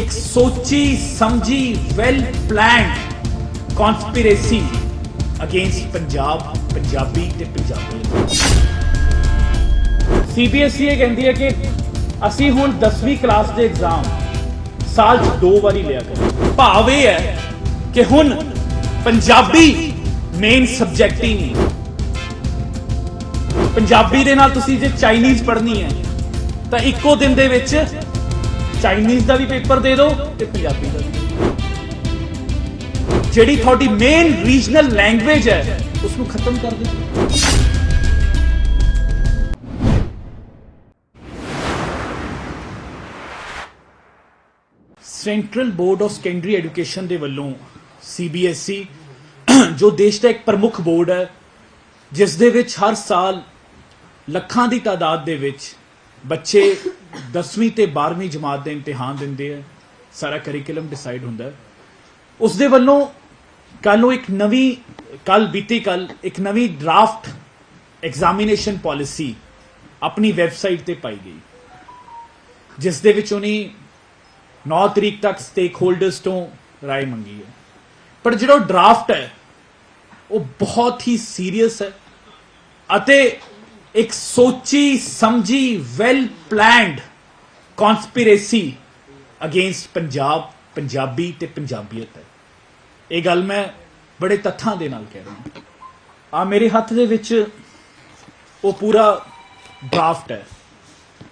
ਇੱਕ ਸੋਚੀ ਸਮਝੀ well planned conspiracy against Punjab Punjabi ਤੇ ਪੰਜਾਬੀ ਸੀਬੀਐਸਈ ਇਹ ਕਹਿੰਦੀ ਹੈ ਕਿ ਅਸੀਂ ਹੁਣ 10ਵੀਂ ਕਲਾਸ ਦੇ ਐਗਜ਼ਾਮ ਸਾਲ 'ਚ ਦੋ ਵਾਰੀ ਲਿਆ ਕਰਾਂਗੇ। ਭਾਵ ਇਹ ਹੈ ਕਿ ਹੁਣ ਪੰਜਾਬੀ ਮੇਨ ਸਬਜੈਕਟ ਹੀ ਨਹੀਂ। ਪੰਜਾਬੀ ਦੇ ਨਾਲ ਤੁਸੀਂ ਜੇ ਚਾਈਨੀਜ਼ ਪੜ੍ਹਨੀ ਹੈ, ਤਾਂ ਇੱਕੋ ਦਿਨ ਦੇ ਵਿੱਚ ਚਾਈਨੀਜ਼ ਦਾ ਵੀ ਪੇਪਰ ਦੇ ਦਿਓ ਤੇ ਪੰਜਾਬੀ ਦਾ ਵੀ। ਜਿਹੜੀ ਤੁਹਾਡੀ ਮੇਨ ਰੀਜਨਲ ਲੈਂਗੁਏਜ ਹੈ ਉਸ ਨੂੰ ਖਤਮ ਕਰ ਦਿਓ। Central Board of Secondary Education ਦੇ ਵੱਲੋਂ ਸੀਬੀਐਸਈ ਜੋ ਦੇਸ਼ ਦਾ ਇੱਕ ਪ੍ਰਮੁੱਖ ਬੋਰਡ ਹੈ, ਜਿਸ ਦੇ ਵਿੱਚ ਹਰ ਸਾਲ ਲੱਖਾਂ ਦੀ ਤਾਦਾਦ ਦੇ ਵਿੱਚ ਬੱਚੇ 10ਵੀਂ ਤੇ 12ਵੀਂ ਜਮਾਤ ਦੇ ਇਮਤਿਹਾਨ ਦਿੰਦੇ ਆ। ਸਾਰਾ ਕਰਿਕੂਲਮ ਡਿਸਾਈਡ ਹੁੰਦਾ ਹੈ। ਉਸ ਦੇ ਵੱਲੋਂ ਕੱਲ ਉਹ ਇੱਕ ਨਵੀਂ ਕੱਲ ਬੀਤੀ ਕੱਲ ਇੱਕ ਨਵੀਂ ਡਰਾਫਟ ਐਗਜ਼ਾਮੀਨੇਸ਼ਨ ਪਾਲਿਸੀ ਆਪਣੀ ਵੈਬਸਾਈਟ ਤੇ ਪਾਈ ਗਈ। ਜਿਸ ਦੇ ਵਿੱਚ ਉਹਨੇ 9 ਤਰੀਕ ਤੱਕ ਸਟੇਕ ਹੋਲਡਰਸ ਤੋਂ ਰਾਏ ਮੰਗੀ ਹੈ। ਪਰ ਜਿਹੜਾ ਡਰਾਫਟ ਹੈ, ਉਹ ਬਹੁਤ ਹੀ ਸੀਰੀਅਸ ਹੈ ਅਤੇ ਇੱਕ ਸੋਚੀ, ਸਮਝੀ well planned conspiracy against Punjab, Punjabi ਤੇ ਪੰਜਾਬੀਅਤ ਹੈ। ਇਹ ਗੱਲ ਮੈਂ ਬੜੇ ਤੱਥਾਂ ਦੇ ਨਾਲ ਕਹਿ ਰਿਹਾ ਆ ਮੇਰੇ ਹੱਥ ਦੇ ਵਿੱਚ ਉਹ ਪੂਰਾ ਡਰਾਫਟ ਹੈ।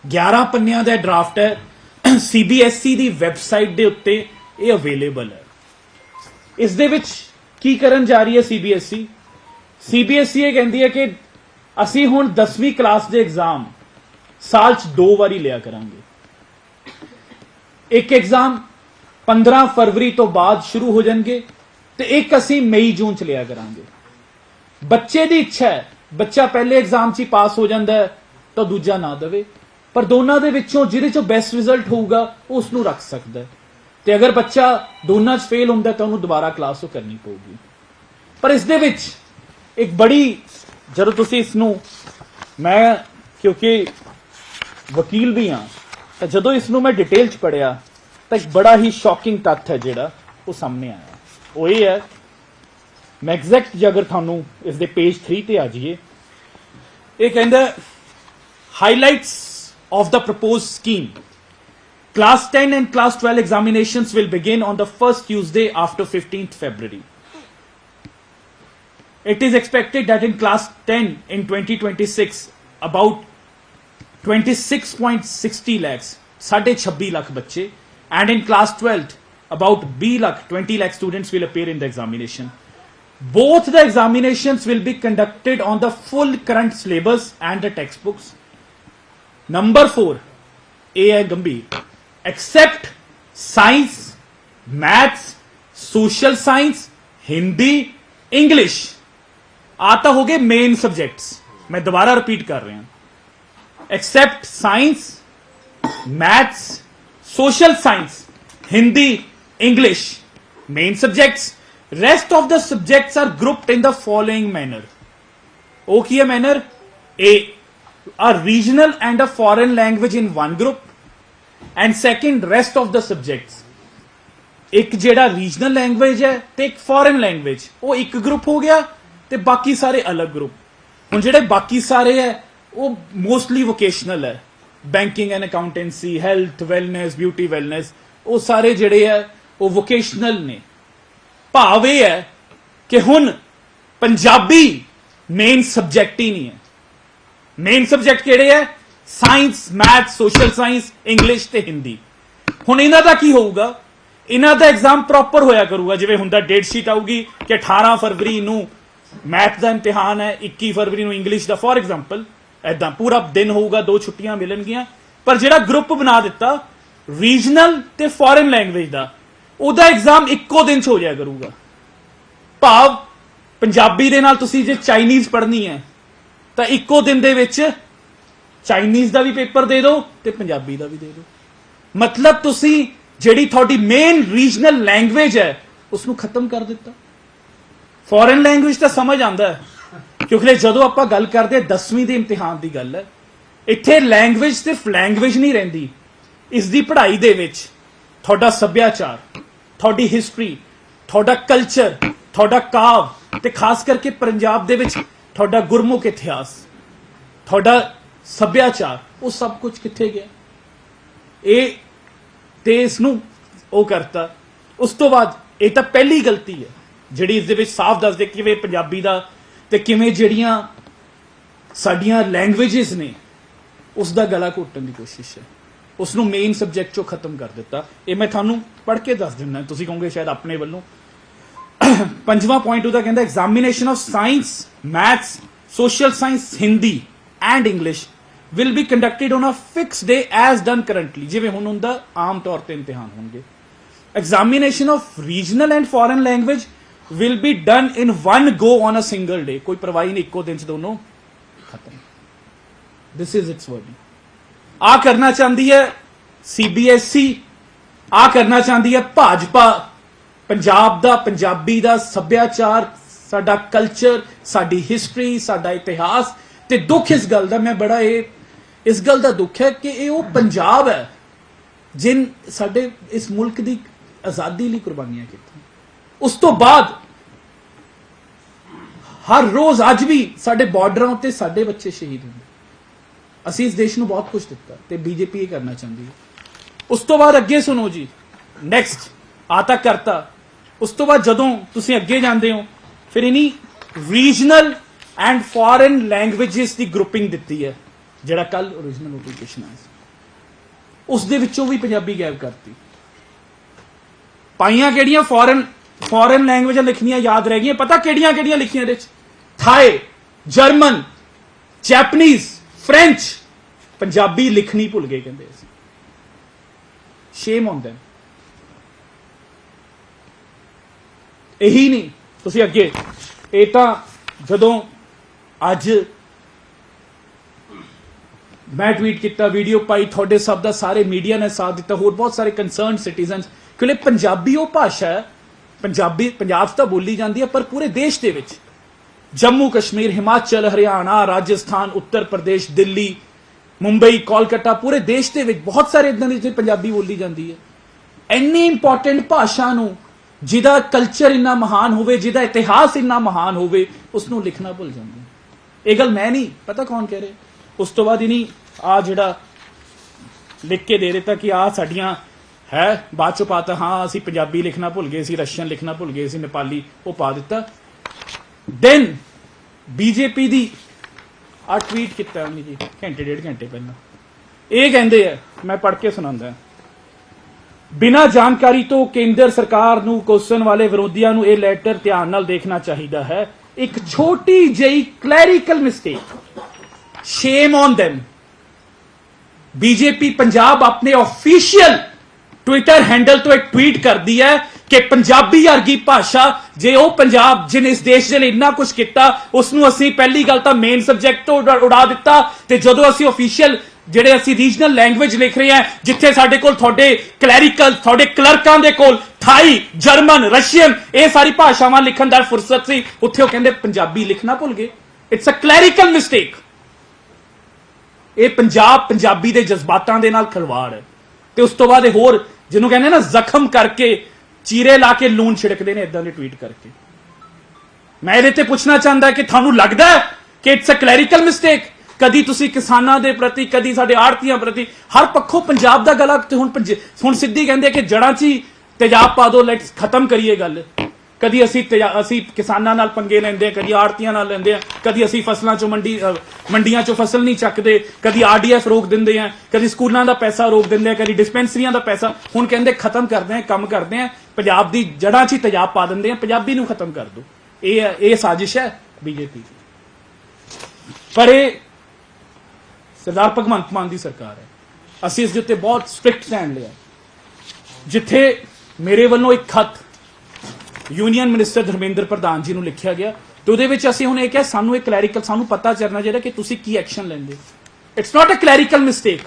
11 ਪੰਨਿਆਂ ਦਾ ਡਰਾਫਟ ਹੈ। ਸੀਬੀਐਸਈ ਦੀ ਵੈਬਸਾਈਟ ਦੇ ਉੱਤੇ ਇਹ ਅਵੇਲੇਬਲ ਹੈ। ਇਸ ਦੇ ਵਿੱਚ ਕੀ ਕਰਨ ਜਾ ਰਹੀ ਹੈ ਸੀਬੀਐਸਈ ਸੀਬੀਐਸਈ ਇਹ ਕਹਿੰਦੀ ਹੈ ਕਿ ਅਸੀਂ ਹੁਣ 10ਵੀਂ ਕਲਾਸ ਦੇ ਐਗਜ਼ਾਮ ਸਾਲ 'ਚ ਦੋ ਵਾਰੀ ਲਿਆ ਕਰਾਂਗੇ। ਇੱਕ ਐਗਜ਼ਾਮ 15 ਫਰਵਰੀ ਤੋਂ ਬਾਅਦ ਸ਼ੁਰੂ ਹੋ ਜਾਣਗੇ ਤੇ ਇੱਕ ਅਸੀਂ ਮਈ, ਜੂਨ 'ਚ ਲਿਆ ਕਰਾਂਗੇ। ਬੱਚੇ ਦੀ ਇੱਛਾ ਹੈ, ਬੱਚਾ ਪਹਿਲੇ ਐਗਜ਼ਾਮ 'ਚ ਹੀ ਪਾਸ ਹੋ ਜਾਂਦਾ ਹੈ, ਤਾਂ ਦੂਜਾ ਨਾ ਦੇਵੇ। ਪਰ ਦੋਨਾਂ ਦੇ ਵਿੱਚੋਂ ਜਿਹਦੇ 'ਚੋਂ ਬੈਸਟ ਰਿਜ਼ਲਟ ਹੋਊਗਾ ਉਹ ਉਸ ਨੂੰ ਰੱਖ ਸਕਦਾ ਹੈ। ਤੇ ਅਗਰ ਬੱਚਾ ਦੋਨਾਂ 'ਚ ਫੇਲ ਹੁੰਦਾ ਤਾਂ ਉਹਨੂੰ ਦੁਬਾਰਾ ਕਲਾਸ ਉਹ ਕਰਨੀ ਪਊਗੀ। ਪਰ ਇਸ ਦੇ ਵਿੱਚ ਇੱਕ ਬੜੀ ਜਦੋਂ ਤੁਸੀਂ ਇਸ ਨੂੰ ਮੈਂ ਕਿਉਂਕਿ ਵਕੀਲ ਵੀ ਹਾਂ ਤਾਂ ਜਦੋਂ ਇਸ ਨੂੰ ਮੈਂ ਡਿਟੇਲ 'ਚ ਪੜਿਆ ਤਾਂ ਇੱਕ ਬੜਾ ਹੀ ਸ਼ੌਕਿੰਗ ਤੱਥ ਹੈ ਜਿਹੜਾ ਉਹ ਸਾਹਮਣੇ ਆਇਆ ਉਹ ਇਹ ਹੈ ਮੈਂ ਐਗਜ਼ੈਕਟ ਜੇ ਅਗਰ ਤੁਹਾਨੂੰ ਇਸ ਦੇ ਪੇਜ 3 ਤੇ ਆ ਜਾਈਏ ਇਹ ਕਹਿੰਦਾ highlights of the proposed scheme class 10 and class 12 examinations will begin on the first tuesday after 15th february It is expected that in class 10 in 2026, about 26.60 lakhs, 26 lakh bache, and in class 12, about B lakh, 20 lakh students will appear in the examination. Both the examinations will be conducted on the full current syllabus and the textbooks. Number 4, AI Gumbi, except science, maths, social science, Hindi, English आता हो गए main subjects मैं दोबारा repeat कर रहे हैं। Except science maths social science Hindi English main subjects rest of the subjects are grouped in the following manner okay manner A are regional and a foreign language in one group and second rest of the subjects. एक जेड़ा regional language है तो एक foreign language वो एक group हो गया ਤੇ ਬਾਕੀ ਸਾਰੇ ਅਲੱਗ ਗਰੁੱਪ ਹੁਣ ਜਿਹੜੇ ਬਾਕੀ ਸਾਰੇ ਹੈ, ਉਹ ਮੋਸਟਲੀ ਵੋਕੇਸ਼ਨਲ ਹੈ। Banking and accountancy health wellness beauty wellness ਉਹ ਸਾਰੇ ਜਿਹੜੇ ਹੈ, ਉਹ ਵੋਕੇਸ਼ਨਲ ਨੇ। ਭਾਵ ਇਹ ਹੈ ਕਿ ਹੁਣ ਪੰਜਾਬੀ ਮੇਨ ਸਬਜੈਕਟ ਹੀ ਨਹੀਂ ਹੈ। ਮੇਨ ਸਬਜੈਕਟ ਕਿਹੜੇ ਹੈ? Science math social science English ਤੇ ਹਿੰਦੀ ਹੁਣ ਇਹਨਾਂ ਦਾ ਕੀ ਹੋਊਗਾ? ਇਹਨਾਂ ਦਾ ਐਗਜ਼ਾਮ ਪ੍ਰੋਪਰ ਹੋਇਆ ਕਰੂਗਾ, ਜਿਵੇਂ ਹੁੰਦਾ ਡੇਟ ਸ਼ੀਟ ਆਊਗੀ ਕਿ 18 ਫਰਵਰੀ ਨੂੰ ਮੈਥ ਦਾ ਇਮਤਿਹਾਨ ਹੈ 21 ਫਰਵਰੀ ਨੂੰ ਇੰਗਲਿਸ਼ ਦਾ ਫੋਰ ਐਗਜ਼ਾਮਪਲ ਐਦਾਂ ਪੂਰਾ ਦਿਨ ਹੋਊਗਾ, ਦੋ ਛੁੱਟੀਆਂ ਮਿਲਣਗੀਆਂ। ਪਰ ਜਿਹੜਾ ਗਰੁੱਪ ਬਣਾ ਦਿੱਤਾ ਰੀਜਨਲ ਤੇ ਫੋਰਨ ਲੈਂਗੁਏਜ ਦਾ, ਉਹਦਾ ਐਗਜ਼ਾਮ ਇੱਕੋ ਦਿਨ ਚ ਹੋ ਜਾਇਆ ਕਰੂਗਾ। ਭਾਵ, ਪੰਜਾਬੀ ਦੇ ਨਾਲ ਤੁਸੀਂ ਜੇ ਚਾਈਨੀਜ਼ ਪੜ੍ਹਨੀ ਹੈ, ਤਾਂ ਇੱਕੋ ਦਿਨ ਦੇ ਵਿੱਚ ਚਾਈਨੀਜ਼ ਦਾ ਵੀ ਪੇਪਰ ਦੇ ਦਿਓ ਤੇ ਪੰਜਾਬੀ ਦਾ ਵੀ ਦੇ ਦਿਓ। ਮਤਲਬ ਤੁਸੀਂ ਜਿਹੜੀ ਤੁਹਾਡੀ ਮੇਨ ਰੀਜਨਲ ਲੈਂਗੁਏਜ ਹੈ ਉਸ ਨੂੰ ਖਤਮ ਕਰ ਦਿੱਤਾ। ਫੋਰਨ ਲੈਂਗੁਏਜ ਤਾਂ ਸਮਝ ਆਉਂਦਾ ਕਿਉਂਕਿ ਜਦੋਂ ਆਪਾਂ ਗੱਲ ਕਰਦੇ 10ਵੀਂ ਦੇ ਇਮਤਿਹਾਨ ਦੀ ਗੱਲ ਹੈ, ਇੱਥੇ ਲੈਂਗੁਏਜ ਸਿਰਫ ਲੈਂਗੁਏਜ ਨਹੀਂ ਰਹਿੰਦੀ। ਇਸ ਦੀ ਪੜ੍ਹਾਈ ਦੇ ਵਿੱਚ ਤੁਹਾਡਾ ਸੱਭਿਆਚਾਰ, ਤੁਹਾਡੀ ਹਿਸਟਰੀ ਤੁਹਾਡਾ ਕਲਚਰ ਤੁਹਾਡਾ ਕਾਵ ਤੇ ਖਾਸ ਕਰਕੇ ਪੰਜਾਬ ਦੇ ਵਿੱਚ ਤੁਹਾਡਾ ਗੁਰਮੁਖ ਇਤਿਹਾਸ, ਤੁਹਾਡਾ ਸੱਭਿਆਚਾਰ, ਉਹ ਸਭ ਕੁਝ ਕਿੱਥੇ ਗਿਆ? ਇਹ ਤੇ ਇਸ ਨੂੰ ਉਹ ਕਰਤਾ। ਉਸ ਤੋਂ ਬਾਅਦ ਇਹ ਤਾਂ ਪਹਿਲੀ ਗਲਤੀ ਹੈ। ਜਿਹੜੀ ਇਸ ਦੇ ਵਿੱਚ ਸਾਫ਼ ਦੱਸਦੇ ਕਿਵੇਂ ਪੰਜਾਬੀ ਦਾ ਤੇ ਕਿਵੇਂ ਜਿਹੜੀਆਂ ਸਾਡੀਆਂ ਲੈਂਗੁਏਜਸ ਨੇ, ਉਸ ਦਾ ਗਲਾ ਘੋਟਣ ਦੀ ਕੋਸ਼ਿਸ਼ ਹੈ। ਉਸ ਨੂੰ ਮੇਨ ਸਬਜੈਕਟ ਚੋਂ ਖਤਮ ਕਰ ਦਿੱਤਾ। ਇਹ ਮੈਂ ਤੁਹਾਨੂੰ ਪੜ੍ਹ ਕੇ ਦੱਸ ਦਿੰਦਾ। ਤੁਸੀਂ ਕਹੋਗੇ ਸ਼ਾਇਦ ਆਪਣੇ ਵੱਲੋਂ। ਪੰਜਵਾਂ ਪੁਆਇੰਟ ਉਹਦਾ ਕਹਿੰਦਾ examination of science maths social science Hindi and English will be conducted on a fix day as done currently ਜਿਵੇਂ ਹੁਣ ਹੁੰਦਾ ਆਮ ਤੌਰ ਤੇ ਇਮਤਿਹਾਨ ਹੋਣਗੇ। Examination of regional and foreign language will be done in one go on a single day. ਕੋਈ ਪਰਵਾਹੀ ਨਹੀਂ ਇੱਕੋ ਦਿਨ ਚ ਦੋਨੋਂ ਖਤਮ this is its wording. ਆ ਕਰਨਾ ਚਾਹੁੰਦੀ ਹੈ CBSE ਆ ਕਰਨਾ ਚਾਹੁੰਦੀ ਹੈ ਭਾਜਪਾ ਪੰਜਾਬ ਦਾ ਪੰਜਾਬੀ ਦਾ ਸੱਭਿਆਚਾਰ ਸਾਡਾ ਕਲਚਰ ਸਾਡੀ ਹਿਸਟਰੀ ਸਾਡਾ ਇਤਿਹਾਸ ਤੇ ਦੁੱਖ ਇਸ ਗੱਲ ਦਾ ਮੈਂ ਬੜਾ ਇਹ ਇਸ ਗੱਲ ਦਾ ਦੁੱਖ ਹੈ ਕਿ ਇਹ ਉਹ ਪੰਜਾਬ ਹੈ ਜਿਨ ਸਾਡੇ ਇਸ ਮੁਲਕ ਦੀ ਆਜ਼ਾਦੀ ਲਈ ਕੁਰਬਾਨੀਆਂ ਕੀਤੀਆਂ ਉਸ ਤੋਂ ਬਾਅਦ ਹਰ ਰੋਜ਼ ਅੱਜ ਵੀ ਸਾਡੇ ਬਾਰਡਰਾਂ ਉੱਤੇ ਸਾਡੇ ਬੱਚੇ ਸ਼ਹੀਦ ਹੁੰਦੇ। ਅਸੀਂ ਇਸ ਦੇਸ਼ ਨੂੰ ਬਹੁਤ ਕੁਝ ਦਿੱਤਾ ਤੇ ਬੀਜੇਪੀ ਇਹ ਕਰਨਾ ਚਾਹੁੰਦੀ ਹੈ। ਉਸ ਤੋਂ ਬਾਅਦ ਅੱਗੇ ਸੁਣੋ ਜੀ। ਨੈਕਸਟ ਆ ਤਾਂ ਕਰਤਾ। ਉਸ ਤੋਂ ਬਾਅਦ ਜਦੋਂ ਤੁਸੀਂ ਅੱਗੇ ਜਾਂਦੇ ਹੋ, ਫਿਰ ਇਨੀ ਰੀਜਨਲ ਐਂਡ ਫੋਰਨ ਲੈਂਗੁਏਜਸ ਦੀ ਗਰੁੱਪਿੰਗ ਦਿੱਤੀ ਹੈ, ਜਿਹੜਾ ਕੱਲ origignal ਨੋਟੀਫਿਕੇਸ਼ਨ ਆਇਆ ਸੀ। ਉਸ ਦੇ ਵਿੱਚੋਂ ਵੀ ਪੰਜਾਬੀ ਗਾਇਬ ਕਰਤੀ। ਪਾਈਆਂ ਕਿਹੜੀਆਂ? ਫੋਰਨ ਫੋਰਨ ਲੈਂਗੁਏਜਾਂ ਲਿਖਣੀਆਂ ਯਾਦ ਰਹਿ ਗਈਆਂ। ਪਤਾ ਕਿਹੜੀਆਂ ਕਿਹੜੀਆਂ ਲਿਖੀਆਂ ਇਹਦੇ ਚ? Thai German Japanese French Punjabi ਲਿਖਣੀ ਭੁੱਲ ਗਏ ਕਹਿੰਦੇ ਅਸੀਂ। ਸ਼ੇਮ ਔਨ them ਇਹੀ ਨਹੀਂ। ਤੁਸੀਂ ਅੱਗੇ। ਇਹ ਤਾਂ ਜਦੋਂ ਅੱਜ ਮੈਂ ਟਵੀਟ ਕੀਤਾ ਵੀਡੀਓ ਪਾਈ, ਤੁਹਾਡੇ ਸਭ ਦਾ ਸਾਰੇ ਮੀਡੀਆ ਨੇ ਸਾਥ ਦਿੱਤਾ, ਹੋਰ ਬਹੁਤ ਸਾਰੇ ਕੰਸਰਨ ਸਿਟੀਜ਼ਨਸ ਕਿਉਂਕਿ ਪੰਜਾਬੀ ਉਹ ਭਾਸ਼ਾ ਹੈ ਪੰਜਾਬੀ, ਪੰਜਾਬ 'ਚ ਤਾਂ ਬੋਲੀ ਜਾਂਦੀ ਹੈ, ਪਰ ਪੂਰੇ ਦੇਸ਼ ਦੇ ਵਿੱਚ। ਜੰਮੂ, ਕਸ਼ਮੀਰ, ਹਿਮਾਚਲ, ਹਰਿਆਣਾ, ਰਾਜਸਥਾਨ, ਉੱਤਰ ਪ੍ਰਦੇਸ਼, ਦਿੱਲੀ, ਮੁੰਬਈ, ਕੋਲਕਾਤਾ, ਪੂਰੇ ਦੇਸ਼ ਦੇ ਵਿੱਚ ਬਹੁਤ ਸਾਰੇ ਇਦਾਂ ਦੇ ਜਿੱਥੇ ਪੰਜਾਬੀ ਬੋਲੀ ਜਾਂਦੀ ਹੈ। ਇੰਨੀ ਇੰਪੋਰਟੈਂਟ ਭਾਸ਼ਾ ਨੂੰ, ਜਿਹਦਾ ਕਲਚਰ ਇੰਨਾ ਮਹਾਨ ਹੋਵੇ, ਜਿਹਦਾ ਇਤਿਹਾਸ ਇੰਨਾ ਮਹਾਨ ਹੋਵੇ ਉਸ ਨੂੰ ਲਿਖਣਾ ਭੁੱਲ ਜਾਂਦੇ ਇਹ ਗੱਲ ਮੈਂ ਨਹੀਂ, ਪਤਾ ਕੌਣ ਕਹਿ ਰਿਹਾ? ਉਸ ਤੋਂ ਬਾਅਦ ਇਨੀ ਆ ਜਿਹੜਾ ਲਿਖ ਕੇ ਦੇ ਦਿੱਤਾ ਕਿ ਆ ਸਾਡੀਆਂ ਹੈ? ਬਾਅਦ ਚੋਂ ਪਾਤਾ ਹਾਂ, ਅਸੀਂ ਪੰਜਾਬੀ ਲਿਖਣਾ ਭੁੱਲ ਗਏ ਸੀ, ਰਸ਼ੀਅਨ ਲਿਖਣਾ ਭੁੱਲ ਗਏ ਸੀ, ਨੇਪਾਲੀ, ਉਹ ਪਾ ਦਿੱਤਾ। ਦੈਨ ਬੀਜੇਪੀ ਦੀ ਆ ਟਵੀਟ ਕੀਤਾ ਉਹਨੇ ਜੀ, ਘੰਟੇ, ਡੇਢ ਘੰਟੇ ਪਹਿਲਾਂ। ਇਹ ਕਹਿੰਦੇ ਆ, ਮੈਂ ਪੜ੍ਹ ਕੇ ਸੁਣਾਉਂਦਾ ਬਿਨਾਂ ਜਾਣਕਾਰੀ ਤੋਂ ਕੇਂਦਰ ਸਰਕਾਰ ਨੂੰ ਕੋਸਣ ਵਾਲੇ ਵਿਰੋਧੀਆਂ ਨੂੰ ਇਹ ਲੈਟਰ ਧਿਆਨ ਨਾਲ ਦੇਖਣਾ ਚਾਹੀਦਾ ਹੈ। ਇੱਕ ਛੋਟੀ ਜਿਹੀ clerical mistake shame on them BJP Punjab ਆਪਣੇ ਅਫੀਸ਼ੀਅਲ ਟਵਿੱਟਰ ਹੈਂਡਲ ਤੋਂ ਇੱਕ ਟਵੀਟ ਕਰਦੀ ਹੈ ਕਿ ਪੰਜਾਬੀ ਵਰਗੀ ਭਾਸ਼ਾ ਜੇ ਉਹ ਪੰਜਾਬ ਜਿਹਨੇ ਇਸ ਦੇਸ਼ ਦੇ ਲਈ ਇੰਨਾ ਕੁਝ ਕੀਤਾ ਉਸ ਨੂੰ ਅਸੀਂ ਪਹਿਲੀ ਗੱਲ ਤਾਂ ਮੇਨ ਸਬਜੈਕਟ ਤੋਂ ਉਡਾ- ਉਡਾ ਦਿੱਤਾ ਤੇ ਜਦੋਂ ਅਸੀਂ ਅਫੀਸ਼ੀਅਲ ਜਿਹੜੇ ਅਸੀਂ ਰੀਜਨਲ ਲੈਂਗੁਏਜ ਲਿਖ ਰਹੇ ਹਾਂ, ਜਿੱਥੇ ਸਾਡੇ ਕੋਲ ਤੁਹਾਡੇ ਕਲੈਰੀਕਲ ਤੁਹਾਡੇ ਕਲਰਕਾਂ ਦੇ ਕੋਲ ਥਾਈ ਜਰਮਨ ਰਸ਼ੀਅਨ ਇਹ ਸਾਰੀ ਭਾਸ਼ਾਵਾਂ ਲਿਖਣ ਦਾ ਫੁਰਸਤ ਸੀ, ਉੱਥੇ ਉਹ ਕਹਿੰਦੇ ਪੰਜਾਬੀ ਲਿਖਣਾ ਭੁੱਲ ਗਏ। ਇਟਸ ਅ ਕਲੈਰੀਕਲ ਮਿਸਟੇਕ ਇਹ ਪੰਜਾਬ ਪੰਜਾਬੀ ਦੇ ਜਜ਼ਬਾਤਾਂ ਦੇ ਨਾਲ ਖਲਵਾੜ ਹੈ। ਤੇ ਉਸ ਤੋਂ ਬਾਅਦ ਇਹ ਹੋਰ ਜਿਹਨੂੰ ਕਹਿੰਦੇ ਨਾ ਜ਼ਖਮ ਕਰਕੇ ਚੀਰੇ ਲਾ ਕੇ ਲੂਣ ਛਿੜਕਦੇ ਨੇ ਇਦਾਂ ਦੇ ਟਵੀਟ ਕਰਕੇ। ਮੈਂ ਇਹਦੇ ਤੇ ਪੁੱਛਣਾ ਚਾਹੁੰਦਾ ਕਿ ਤੁਹਾਨੂੰ ਲੱਗਦਾ ਕਿ ਇਟਸ ਅ ਕਲੈਰੀਕਲ ਮਿਸਟੇਕ ਕਦੀ ਤੁਸੀਂ ਕਿਸਾਨਾਂ ਦੇ ਪ੍ਰਤੀ, ਕਦੀ ਸਾਡੇ ਆੜਤੀਆਂ ਪ੍ਰਤੀ, ਹਰ ਪੱਖੋਂ ਪੰਜਾਬ ਦਾ ਗਲਾ ਤੇ ਹੁਣ ਪੰਜ- ਹੁਣ ਸਿੱਧੀ ਕਹਿੰਦੇ ਕਿ ਜੜਾਂ 'ਚ ਹੀ ਤੇਜ਼ਾਬ ਪਾ ਦੋ ਲੈਟਸ ਖਤਮ ਕਰੀਏ ਗੱਲ। ਕਦੀ ਅਸੀਂ ਤੇਜ਼ਾ- ਅਸੀਂ ਕਿਸਾਨਾਂ ਨਾਲ ਪੰਗੇ ਲੈਂਦੇ ਆ ਕਦੀ ਆੜਤੀਆਂ ਨਾਲ ਲੈਂਦੇ ਆ ਕਦੀ ਅਸੀਂ ਫਸਲਾਂ 'ਚੋਂ ਮੰਡੀ ਮੰਡੀਆਂ 'ਚੋਂ ਫਸਲ ਨਹੀਂ ਚੱਕਦੇ, ਕਦੀ ਆਰਡੀਐਫ ਰੋਕ ਦਿੰਦੇ ਆ ਕਦੀ ਸਕੂਲਾਂ ਦਾ ਪੈਸਾ ਰੋਕ ਦਿੰਦੇ ਆ ਕਦੀ ਡਿਸਪੈਂਸਰੀਆਂ ਦਾ ਪੈਸਾ, ਹੁਣ ਕਹਿੰਦੇ ਖਤਮ ਕਰਦੇ ਆ ਕੰਮ ਕਰਦੇ ਆ ਪੰਜਾਬ ਦੀ ਜੜਾਂ 'ਚ ਹੀ ਤੇਜ਼ਾਬ ਪਾ ਦਿੰਦੇ ਆ ਪੰਜਾਬੀ ਨੂੰ ਖਤਮ ਕਰ ਦੋ ਇਹ ਹੈ- ਇਹ ਸਾਜ਼ਿਸ਼ ਹੈ ਬੀਜੇਪੀ ਦੀ। ਪਰ ਇਹ ਸਰਦਾਰ ਭਗਵੰਤ ਮਾਨ ਦੀ ਸਰਕਾਰ ਹੈ। ਅਸੀਂ ਇਸ ਦੇ ਉੱਤੇ ਬਹੁਤ ਸਟ੍ਰਿਕਟ ਸਟੈਂਡ ਲਿਆ ਜਿੱਥੇ ਮੇਰੇ ਵੱਲੋਂ ਇੱਕ ਖਤ ਯੂਨੀਅਨ ਮਿਨਿਸਟਰ ਧਰਮੇਂਦਰ ਪ੍ਰਧਾਨ ਜੀ ਨੂੰ ਲਿਖਿਆ ਗਿਆ ਤੇ ਉਹਦੇ ਵਿੱਚ ਅਸੀਂ ਹੁਣ ਇਹ ਕਿਹਾ, ਸਾਨੂੰ ਇਹ ਕਲੈਰੀਕਲ ਸਾਨੂੰ ਪਤਾ ਚੱਲਣਾ ਚਾਹੀਦਾ ਕਿ ਤੁਸੀਂ ਕੀ ਐਕਸ਼ਨ ਲੈਂਦੇ it's not a clerical mistake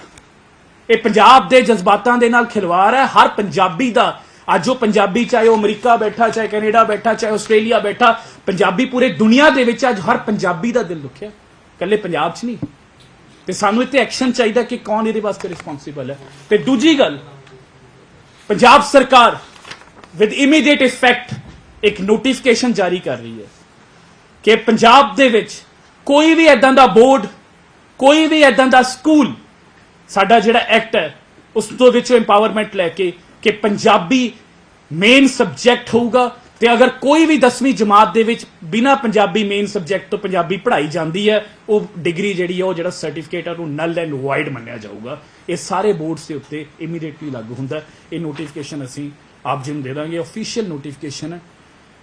ਇਹ ਪੰਜਾਬ ਦੇ ਜਜ਼ਬਾਤਾਂ ਦੇ ਨਾਲ ਖਿਲਵਾੜ ਹੈ। ਹਰ ਪੰਜਾਬੀ ਦਾ, ਅੱਜ ਉਹ ਪੰਜਾਬੀ ਚਾਹੇ ਉਹ ਅਮਰੀਕਾ ਬੈਠਾ, ਚਾਹੇ ਕੈਨੇਡਾ ਬੈਠਾ, ਚਾਹੇ ਆਸਟ੍ਰੇਲੀਆ ਬੈਠਾ, ਪੰਜਾਬੀ ਪੂਰੇ ਦੁਨੀਆ ਦੇ ਵਿੱਚ ਅੱਜ ਹਰ ਪੰਜਾਬੀ ਦਾ ਦਿਲ ਦੁਖਿਆ। ਇਕੱਲੇ ਪੰਜਾਬ 'ਚ ਨਹੀਂ। ਤੇ ਸਾਨੂੰ ਇੱਥੇ ਐਕਸ਼ਨ ਚਾਹੀਦਾ ਕਿ ਕੌਣ ਇਹਦੇ ਵਾਸਤੇ ਰਿਸਪੌਂਸਿਬਲ ਹੈ। ਤੇ ਦੂਜੀ ਗੱਲ, ਪੰਜਾਬ ਸਰਕਾਰ ਵਿਦ ਇਮੀਡੀਏਟ ਇਫੈਕਟ ਇੱਕ ਨੋਟੀਫਿਕੇਸ਼ਨ ਜਾਰੀ ਕਰ ਰਹੀ ਹੈ ਕਿ ਪੰਜਾਬ ਦੇ ਵਿੱਚ ਕੋਈ ਵੀ ਐਦਾਂ ਦਾ ਬੋਰਡ, ਕੋਈ ਵੀ ਐਦਾਂ ਦਾ ਸਕੂਲ ਸਾਡਾ ਜਿਹੜਾ ਐਕਟ ਹੈ, ਉਸ ਤੋਂ ਵਿੱਚੋਂ ਇੰਪਾਵਰਮੈਂਟ ਲੈ ਕੇ ਕਿ ਪੰਜਾਬੀ ਮੇਨ ਸਬਜੈਕਟ ਹੋਊਗਾ ਤੇ ਅਗਰ ਕੋਈ ਵੀ 10ਵੀਂ ਜਮਾਤ ਦੇ ਵਿੱਚ ਬਿਨਾ ਪੰਜਾਬੀ ਮੇਨ ਸਬਜੈਕਟ ਤੋਂ ਪੰਜਾਬੀ ਪੜ੍ਹਾਈ ਜਾਂਦੀ ਹੈ, ਉਹ ਡਿਗਰੀ ਜਿਹੜੀ ਹੈ, ਉਹ ਜਿਹੜਾ ਸਰਟੀਫਿਕੇਟ ਹੈ ਉਹ ਨਲ ਐਂਡ ਵਾਈਡ ਮੰਨਿਆ ਜਾਊਗਾ। ਇਹ ਸਾਰੇ ਬੋਰਡਸ ਦੇ ਉੱਤੇ ਇਮੀਡੀਏਟਲੀ ਲਾਗੂ ਹੁੰਦਾ ਇਹ ਨੋਟੀਫਿਕੇਸ਼ਨ ਅਸੀਂ ਆਪ ਜੀ ਨੂੰ ਦੇ ਦਾਂਗੇ। ਅਫੀਸ਼ੀਅਲ ਨੋਟੀਫਿਕੇਸ਼ਨ ਹੈ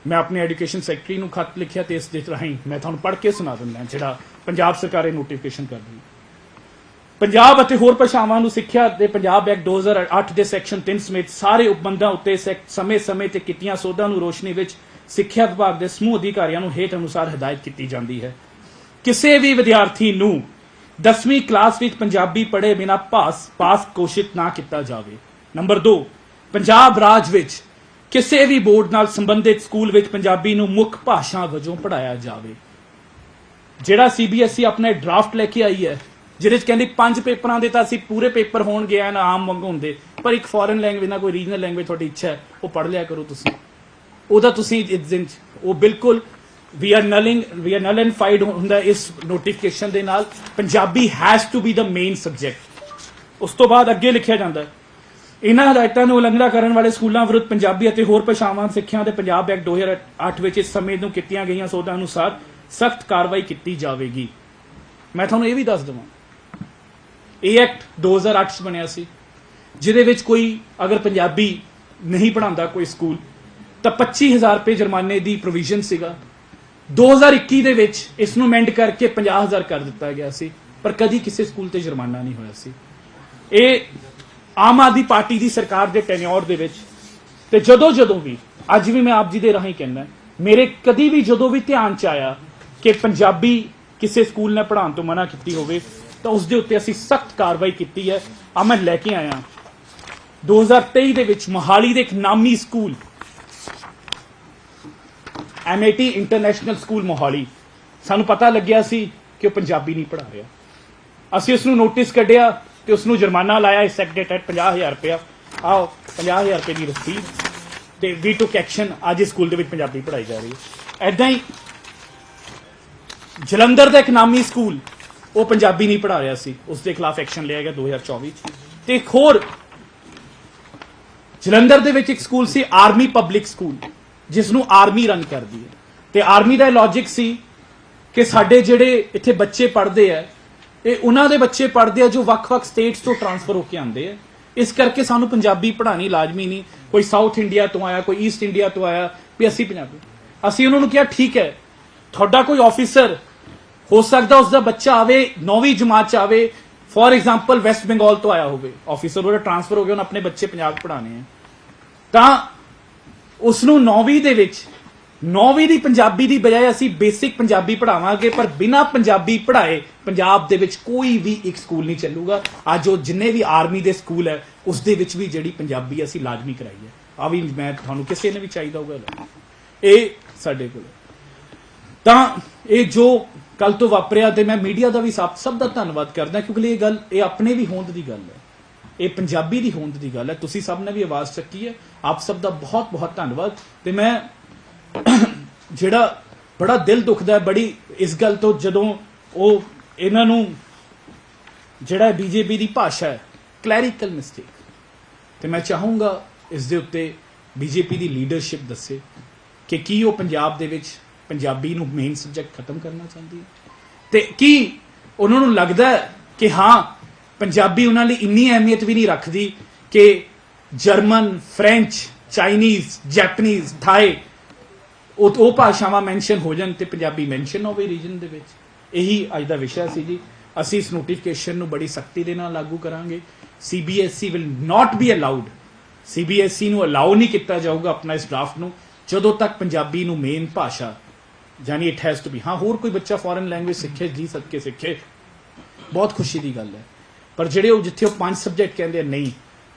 ਮੈਂ ਆਪਣੇ ਐਜੂਕੇਸ਼ਨ ਸੈਕਟਰੀ ਨੂੰ ਖੱਤ ਲਿਖਿਆ ਤੇ ਇਸ ਦੇ ਰਾਹੀਂ ਮੈਂ ਤੁਹਾਨੂੰ ਪੜ੍ਹ ਕੇ ਸੁਣਾ ਦਿੰਦਾ ਜਿਹੜਾ ਪੰਜਾਬ ਸਰਕਾਰ ਇਹ ਨੋਟੀਫਿਕੇਸ਼ਨ ਕਰ ਹੈ। ਪੰਜਾਬ ਅਤੇ ਹੋਰ ਭਾਸ਼ਾਵਾਂ ਨੂੰ ਸਿੱਖਿਆ ਦੇ ਪੰਜਾਬ ਐਕਟ 2008 ਦੇ ਸੈਕਸ਼ਨ 3 ਸਮੇਤ ਸਾਰੇ ਉਪਬੰਧਾਂ ਉੱਤੇ ਸਮੇਂ-ਸਮੇਂ ਤੇ ਕੀਤੀਆਂ ਸੋਧਾਂ ਨੂੰ ਰੋਸ਼ਨੀ ਵਿੱਚ ਸਿੱਖਿਆ ਵਿਭਾਗ ਦੇ ਸਮੂਹ ਅਧਿਕਾਰੀਆਂ ਨੂੰ ਹੇਠ ਅਨੁਸਾਰ ਹਦਾਇਤ ਕੀਤੀ ਜਾਂਦੀ ਹੈ। ਕਿਸੇ ਵੀ ਵਿਦਿਆਰਥੀ ਨੂੰ 10ਵੀਂ ਕਲਾਸ ਵਿੱਚ ਪੰਜਾਬੀ ਪੜ੍ਹੇ ਬਿਨਾ ਪਾਸ ਪਾਸ ਘੋਸ਼ਿਤ ਨਾ ਕੀਤਾ ਜਾਵੇ। ਨੰਬਰ 2 ਪੰਜਾਬ ਰਾਜ ਵਿੱਚ ਕਿਸੇ ਵੀ ਬੋਰਡ ਨਾਲ ਸੰਬੰਧਿਤ ਸਕੂਲ ਵਿੱਚ ਪੰਜਾਬੀ ਨੂੰ ਮੁੱਖ ਭਾਸ਼ਾ ਵਜੋਂ ਪੜ੍ਹਾਇਆ ਜਾਵੇ। ਜਿਹੜਾ ਸੀਬੀਐਸਈ ਆਪਣੇ ਡਰਾਫਟ ਲੈ ਕੇ ਆਈ ਹੈ, ਜਿਹਦੇ ਚ ਕਹਿੰਦੀ ਪੰਜ ਪੇਪਰਾਂ ਦੇ ਤਾਂ ਅਸੀਂ ਪੂਰੇ ਪੇਪਰ ਹੋਣਗੇ, ਐਨ ਆਮ ਵਾਂਗ ਹੁੰਦੇ। ਪਰ ਇੱਕ ਫੋਰਨ ਲੈਂਗੁਏਜ ਨਾਲ ਕੋਈ ਰੀਜਨਲ ਲੈਂਗੁਏਜ ਤੁਹਾਡੀ ਇੱਛਾ ਹੈ, ਉਹ ਪੜ੍ਹ ਲਿਆ ਕਰੋ ਤੁਸੀਂ। ਉਹਦਾ ਤੁਸੀਂ ਇਸ ਦਿਨ 'ਚ- ਉਹ ਬਿਲਕੁਲ we are nulling we are null and void ਹੁੰਦਾ ਇਸ ਨੋਟੀਫਿਕੇਸ਼ਨ ਦੇ ਨਾਲ। Punjabi has to be the main subject ਉਸ ਤੋਂ ਬਾਅਦ ਅੱਗੇ ਲਿਖਿਆ ਜਾਂਦਾ ਹੈ ਇਹਨਾਂ ਹਦਾਇਤਾਂ ਨੂੰ ਉਲੰਘਣਾ ਕਰਨ ਵਾਲੇ ਸਕੂਲਾਂ ਵਿਰੁੱਧ ਪੰਜਾਬੀ ਅਤੇ ਹੋਰ ਭਾਸ਼ਾਵਾਂ, ਸਿੱਖਿਆ ਦੇ ਪੰਜਾਬ ਐਕਟ 2008 ਵਿੱਚ ਇਸ ਸਮੇਂ ਨੂੰ ਕੀਤੀਆਂ ਗਈਆਂ ਸੋਧਾਂ ਅਨੁਸਾਰ ਸਖਤ ਕਾਰਵਾਈ ਕੀਤੀ ਜਾਵੇਗੀ। ਮੈਂ ਤੁਹਾਨੂੰ ਇਹ ਵੀ ਦੱਸ ਦਵਾਂ। ਇਹ ਐਕਟ 2008 ਚ ਬਣਿਆ ਸੀ, ਜਿਹਦੇ ਵਿੱਚ ਕੋਈ ਅਗਰ ਪੰਜਾਬੀ ਨਹੀਂ ਪੜਾਉਂਦਾ ਕੋਈ ਸਕੂਲ, ਤਾਂ 25000 ਰੁਪਏ ਜੁਰਮਾਨੇ ਦੀ ਪ੍ਰੋਵੀਜ਼ਨ ਸੀਗਾ। 2021 ਦੇ ਵਿੱਚ ਇਸ ਨੂੰ ਅਮੈਂਡ ਕਰਕੇ 50000 ਕਰ ਦਿੱਤਾ ਗਿਆ ਸੀ, ਪਰ ਕਦੀ ਕਿਸੇ ਸਕੂਲ ਤੇ ਜੁਰਮਾਨਾ ਨਹੀਂ ਹੋਇਆ ਸੀ। ਇਹ ਆਮ ਆਦਮੀ ਪਾਰਟੀ ਦੀ ਸਰਕਾਰ ਦੇ ਟੈਨਿਓਰ ਦੇ ਵਿੱਚ ਤੇ ਜਦੋਂ ਜਦੋਂ ਵੀ, ਅੱਜ ਵੀ ਮੈਂ ਆਪ ਜੀ ਦੇ ਰਾਹੀਂ ਕਹਿੰਦਾ, ਮੇਰੇ ਕਦੀ ਵੀ ਜਦੋਂ ਵੀ ਧਿਆਨ ਚ ਆਇਆ ਕਿ ਪੰਜਾਬੀ ਕਿਸੇ ਸਕੂਲ ਨੇ ਪੜ੍ਹਾਉਣ ਤੋਂ ਮਨਾ ਕੀਤੀ ਹੋਵੇ, ਤਾਂ ਉਸ ਦੇ ਉੱਤੇ ਅਸੀਂ ਸਖਤ ਕਾਰਵਾਈ ਕੀਤੀ ਹੈ। ਆ ਮੈਂ ਲੈ ਕੇ ਆਇਆ। 2023 ਦੇ ਵਿੱਚ ਮੋਹਾਲੀ ਦੇ ਇੱਕ ਨਾਮੀ school MAT International School Mohali, ਸਾਨੂੰ ਪਤਾ ਲੱਗਿਆ ਸੀ ਕਿ ਉਹ ਪੰਜਾਬੀ ਨਹੀਂ ਪੜ੍ਹਾ ਰਿਹਾ। ਅਸੀਂ ਉਸ ਨੂੰ ਨੋਟਿਸ ਕੱਢਿਆ ਤੇ ਉਸ ਨੂੰ ਜੁਰਮਾਨਾ ਲਾਇਆ ਇਸ ਐਕਟ ਦੇ ਤਹਿਤ 50000 ਰੁਪਇਆ। ਆਓ 50000 ਰੁਪਏ ਦੀ ਰਸੀਦ ਤੇ ਵੀ ਟੁਕ ਐਕਸ਼ਨ ਅੱਜ ਇਸ ਸਕੂਲ ਦੇ ਵਿੱਚ ਪੰਜਾਬੀ ਪੜ੍ਹਾਈ ਜਾ ਰਹੀ ਹੈ। ਐਦਾਂ ਹੀ ਜਲੰਧਰ ਦਾ ਇੱਕ ਨਾਮੀ ਸਕੂਲ, ਉਹ ਪੰਜਾਬੀ ਨਹੀਂ ਪੜ੍ਹਾ ਰਿਹਾ ਸੀ। ਉਸ ਦੇ ਖਿਲਾਫ ਐਕਸ਼ਨ ਲਿਆ ਗਿਆ 2024 ਚ। ਤੇ ਇੱਕ ਹੋਰ ਜਲੰਧਰ ਦੇ ਵਿੱਚ ਇੱਕ ਸਕੂਲ ਸੀ ਆਰਮੀ ਪਬਲਿਕ ਸਕੂਲ ਜਿਸ ਨੂੰ ਆਰਮੀ ਰਨ ਕਰਦੀ ਹੈ। ਤੇ ਆਰਮੀ ਦਾ ਲੌਜੀਕ ਸੀ ਕਿ ਸਾਡੇ ਜਿਹੜੇ ਇੱਥੇ ਬੱਚੇ ਪੜ੍ਹਦੇ ਆ ਇਹ ਉਹਨਾਂ ਦੇ ਬੱਚੇ ਪੜ੍ਹਦੇ ਆ ਜੋ ਵੱਖ-ਵੱਖ ਸਟੇਟਸ ਤੋਂ ਟਰਾਂਸਫਰ ਹੋ ਕੇ ਆਉਂਦੇ ਆ। ਇਸ ਕਰਕੇ ਸਾਨੂੰ ਪੰਜਾਬੀ ਪੜ੍ਹਾਣੀ ਲਾਜ਼ਮੀ ਨਹੀਂ। ਕੋਈ ਸਾਊਥ ਇੰਡੀਆ ਤੋਂ ਆਇਆ, ਕੋਈ ਈਸਟ ਇੰਡੀਆ ਤੋਂ ਆਇਆ, ਵੀ ਅਸੀਂ ਪੰਜਾਬੀ। ਅਸੀਂ ਉਹਨਾਂ ਨੂੰ ਕਿਹਾ, ਠੀਕ ਹੈ, ਤੁਹਾਡਾ ਕੋਈ ਆਫੀਸਰ ਹੋ ਸਕਦਾ ਉਸ ਦਾ ਬੱਚਾ ਆਵੇ 9ਵੀਂ ਜਮਾਤ ਚ ਆਵੇ ਫੋਰ ਐਗਜ਼ਾਮਪਲ ਵੈਸਟ ਬੰਗਾਲ ਤੋਂ ਆਇਆ ਹੋਵੇ। ਆਫੀਸਰ ਉਹਦਾ ਟਰਾਂਸਫਰ ਹੋ ਗਿਆ, ਉਹਨੇ ਆਪਣੇ ਬੱਚੇ ਪੰਜਾਬ ਪੜ੍ਹਾਣੇ ਆ। ਤਾਂ ਉਸ ਨੂੰ 9ਵੀਂ ਦੇ ਵਿੱਚ ਨੌਵੀਂ ਦੀ ਪੰਜਾਬੀ ਦੀ ਬਜਾਏ ਅਸੀਂ ਬੇਸਿਕ ਪੰਜਾਬੀ ਪੜਾਵਾਂਗੇ ਪਰ ਬਿਨਾ ਪੰਜਾਬੀ ਪੜਾਏ ਪੰਜਾਬ ਦੇ ਵਿੱਚ ਕੋਈ ਵੀ ਇੱਕ ਸਕੂਲ ਨਹੀਂ ਚੱਲੂਗਾ। ਅੱਜ ਉਹ ਜਿੰਨੇ ਵੀ ਆਰਮੀ ਦੇ ਸਕੂਲ ਹੈ ਉਸ ਦੇ ਵਿੱਚ ਵੀ ਜਿਹੜੀ ਪੰਜਾਬੀ ਅਸੀਂ ਲਾਜ਼ਮੀ ਕਰਾਈ ਹੈ। ਆ ਵੀ ਮੈਂ ਤੁਹਾਨੂੰ ਕਿਸੇ ਨੇ ਵੀ ਚਾਹੀਦਾ ਹੋਊਗਾ। ਇਹ ਸਾਡੇ ਕੋਲ ਤਾਂ ਇਹ ਜੋ ਕੱਲ ਤੋਂ ਵਾਪਰਿਆ ਤੇ ਮੈਂ ਮੀਡੀਆ ਦਾ ਵੀ ਸਭ ਸਭ ਦਾ ਧੰਨਵਾਦ ਕਰਦਾ, ਕਿਉਂਕਿ ਇਹ ਗੱਲ, ਇਹ ਆਪਣੇ ਵੀ ਹੋਂਦ ਦੀ ਗੱਲ ਹੈ। ਇਹ ਪੰਜਾਬੀ ਦੀ ਹੋਂਦ ਦੀ ਗੱਲ ਹੈ। ਤੁਸੀਂ ਸਭ ਨੇ ਵੀ ਆਵਾਜ਼ ਚੱਕੀ ਹੈ। ਆਪ ਸਭ ਦਾ ਬਹੁਤ ਬਹੁਤ ਧੰਨਵਾਦ। ਤੇ ਮੈਂ ਜਿਹੜਾ ਬੜਾ ਦਿਲ ਦੁਖਦਾ ਹੈ, ਬੜੀ ਇਸ ਗੱਲ ਤੋਂ ਜਦੋਂ ਉਹ ਇਹਨਾਂ ਨੂੰ ਜਿਹੜਾ ਬੀਜੇਪੀ ਦੀ ਭਾਸ਼ਾ ਹੈ ਕਲੈਰੀਕਲ ਮਿਸਟੇਕ ਤੇ ਮੈਂ ਚਾਹੂੰਗਾ ਇਸ ਦੇ ਉੱਤੇ ਬੀਜੇਪੀ ਦੀ ਲੀਡਰਸ਼ਿਪ ਦੱਸੇ ਕਿ ਕੀ ਉਹ ਪੰਜਾਬ ਦੇ ਵਿੱਚ ਪੰਜਾਬੀ ਨੂੰ ਮੇਨ ਸਬਜੈਕਟ ਖਤਮ ਕਰਨਾ ਚਾਹੁੰਦੀ ਹੈ। ਤੇ ਕੀ ਉਹਨਾਂ ਨੂੰ ਲੱਗਦਾ ਕਿ ਹਾਂ, ਪੰਜਾਬੀ ਉਹਨਾਂ ਲਈ ਇੰਨੀ ਅਹਿਮੀਅਤ ਵੀ ਨਹੀਂ ਰੱਖਦੀ ਕਿ German, French, Chinese, Japanese, Thai ਉਹ ਉਹ ਭਾਸ਼ਾਵਾਂ ਮੈਂਸ਼ਨ ਹੋ ਜਾਣ ਤੇ ਪੰਜਾਬੀ ਮੈਂਸ਼ਨ ਹੋਵੇ ਰੀਜਨ ਦੇ ਵਿੱਚ। ਇਹੀ ਅੱਜ ਦਾ ਵਿਸ਼ਾ ਸੀ ਜੀ। ਅਸੀਂ ਇਸ ਨੋਟੀਫਿਕੇਸ਼ਨ ਨੂੰ ਬੜੀ ਸਖਤੀ ਦੇ ਨਾਲ ਲਾਗੂ ਕਰਾਂਗੇ। CBSE will not be allowed CBSE ਨੂੰ ਅਲਾਉ ਨਹੀਂ ਕੀਤਾ ਜਾਊਗਾ ਆਪਣਾ ਇਸ ਡਰਾਫਟ ਨੂੰ, ਜਦੋਂ ਤੱਕ ਪੰਜਾਬੀ ਨੂੰ ਮੇਨ ਭਾਸ਼ਾ, ਯਾਨੀ ਇਟ ਹੈਜ਼ ਟੂ ਬੀ ਹਾਂ, ਹੋਰ ਕੋਈ ਬੱਚਾ ਫੋਰਨ ਲੈਂਗੁਏਜ ਸਿੱਖੇ, ਜੀ ਸਕੇ ਸਿੱਖੇ। ਬਹੁਤ ਖੁਸ਼ੀ ਦੀ ਗੱਲ ਹੈ। ਪਰ ਜਿਹੜੇ ਉਹ ਜਿੱਥੇ ਉਹ ਪੰਜ ਸਬਜੈਕਟ ਕਹਿੰਦੇ ਨਹੀਂ,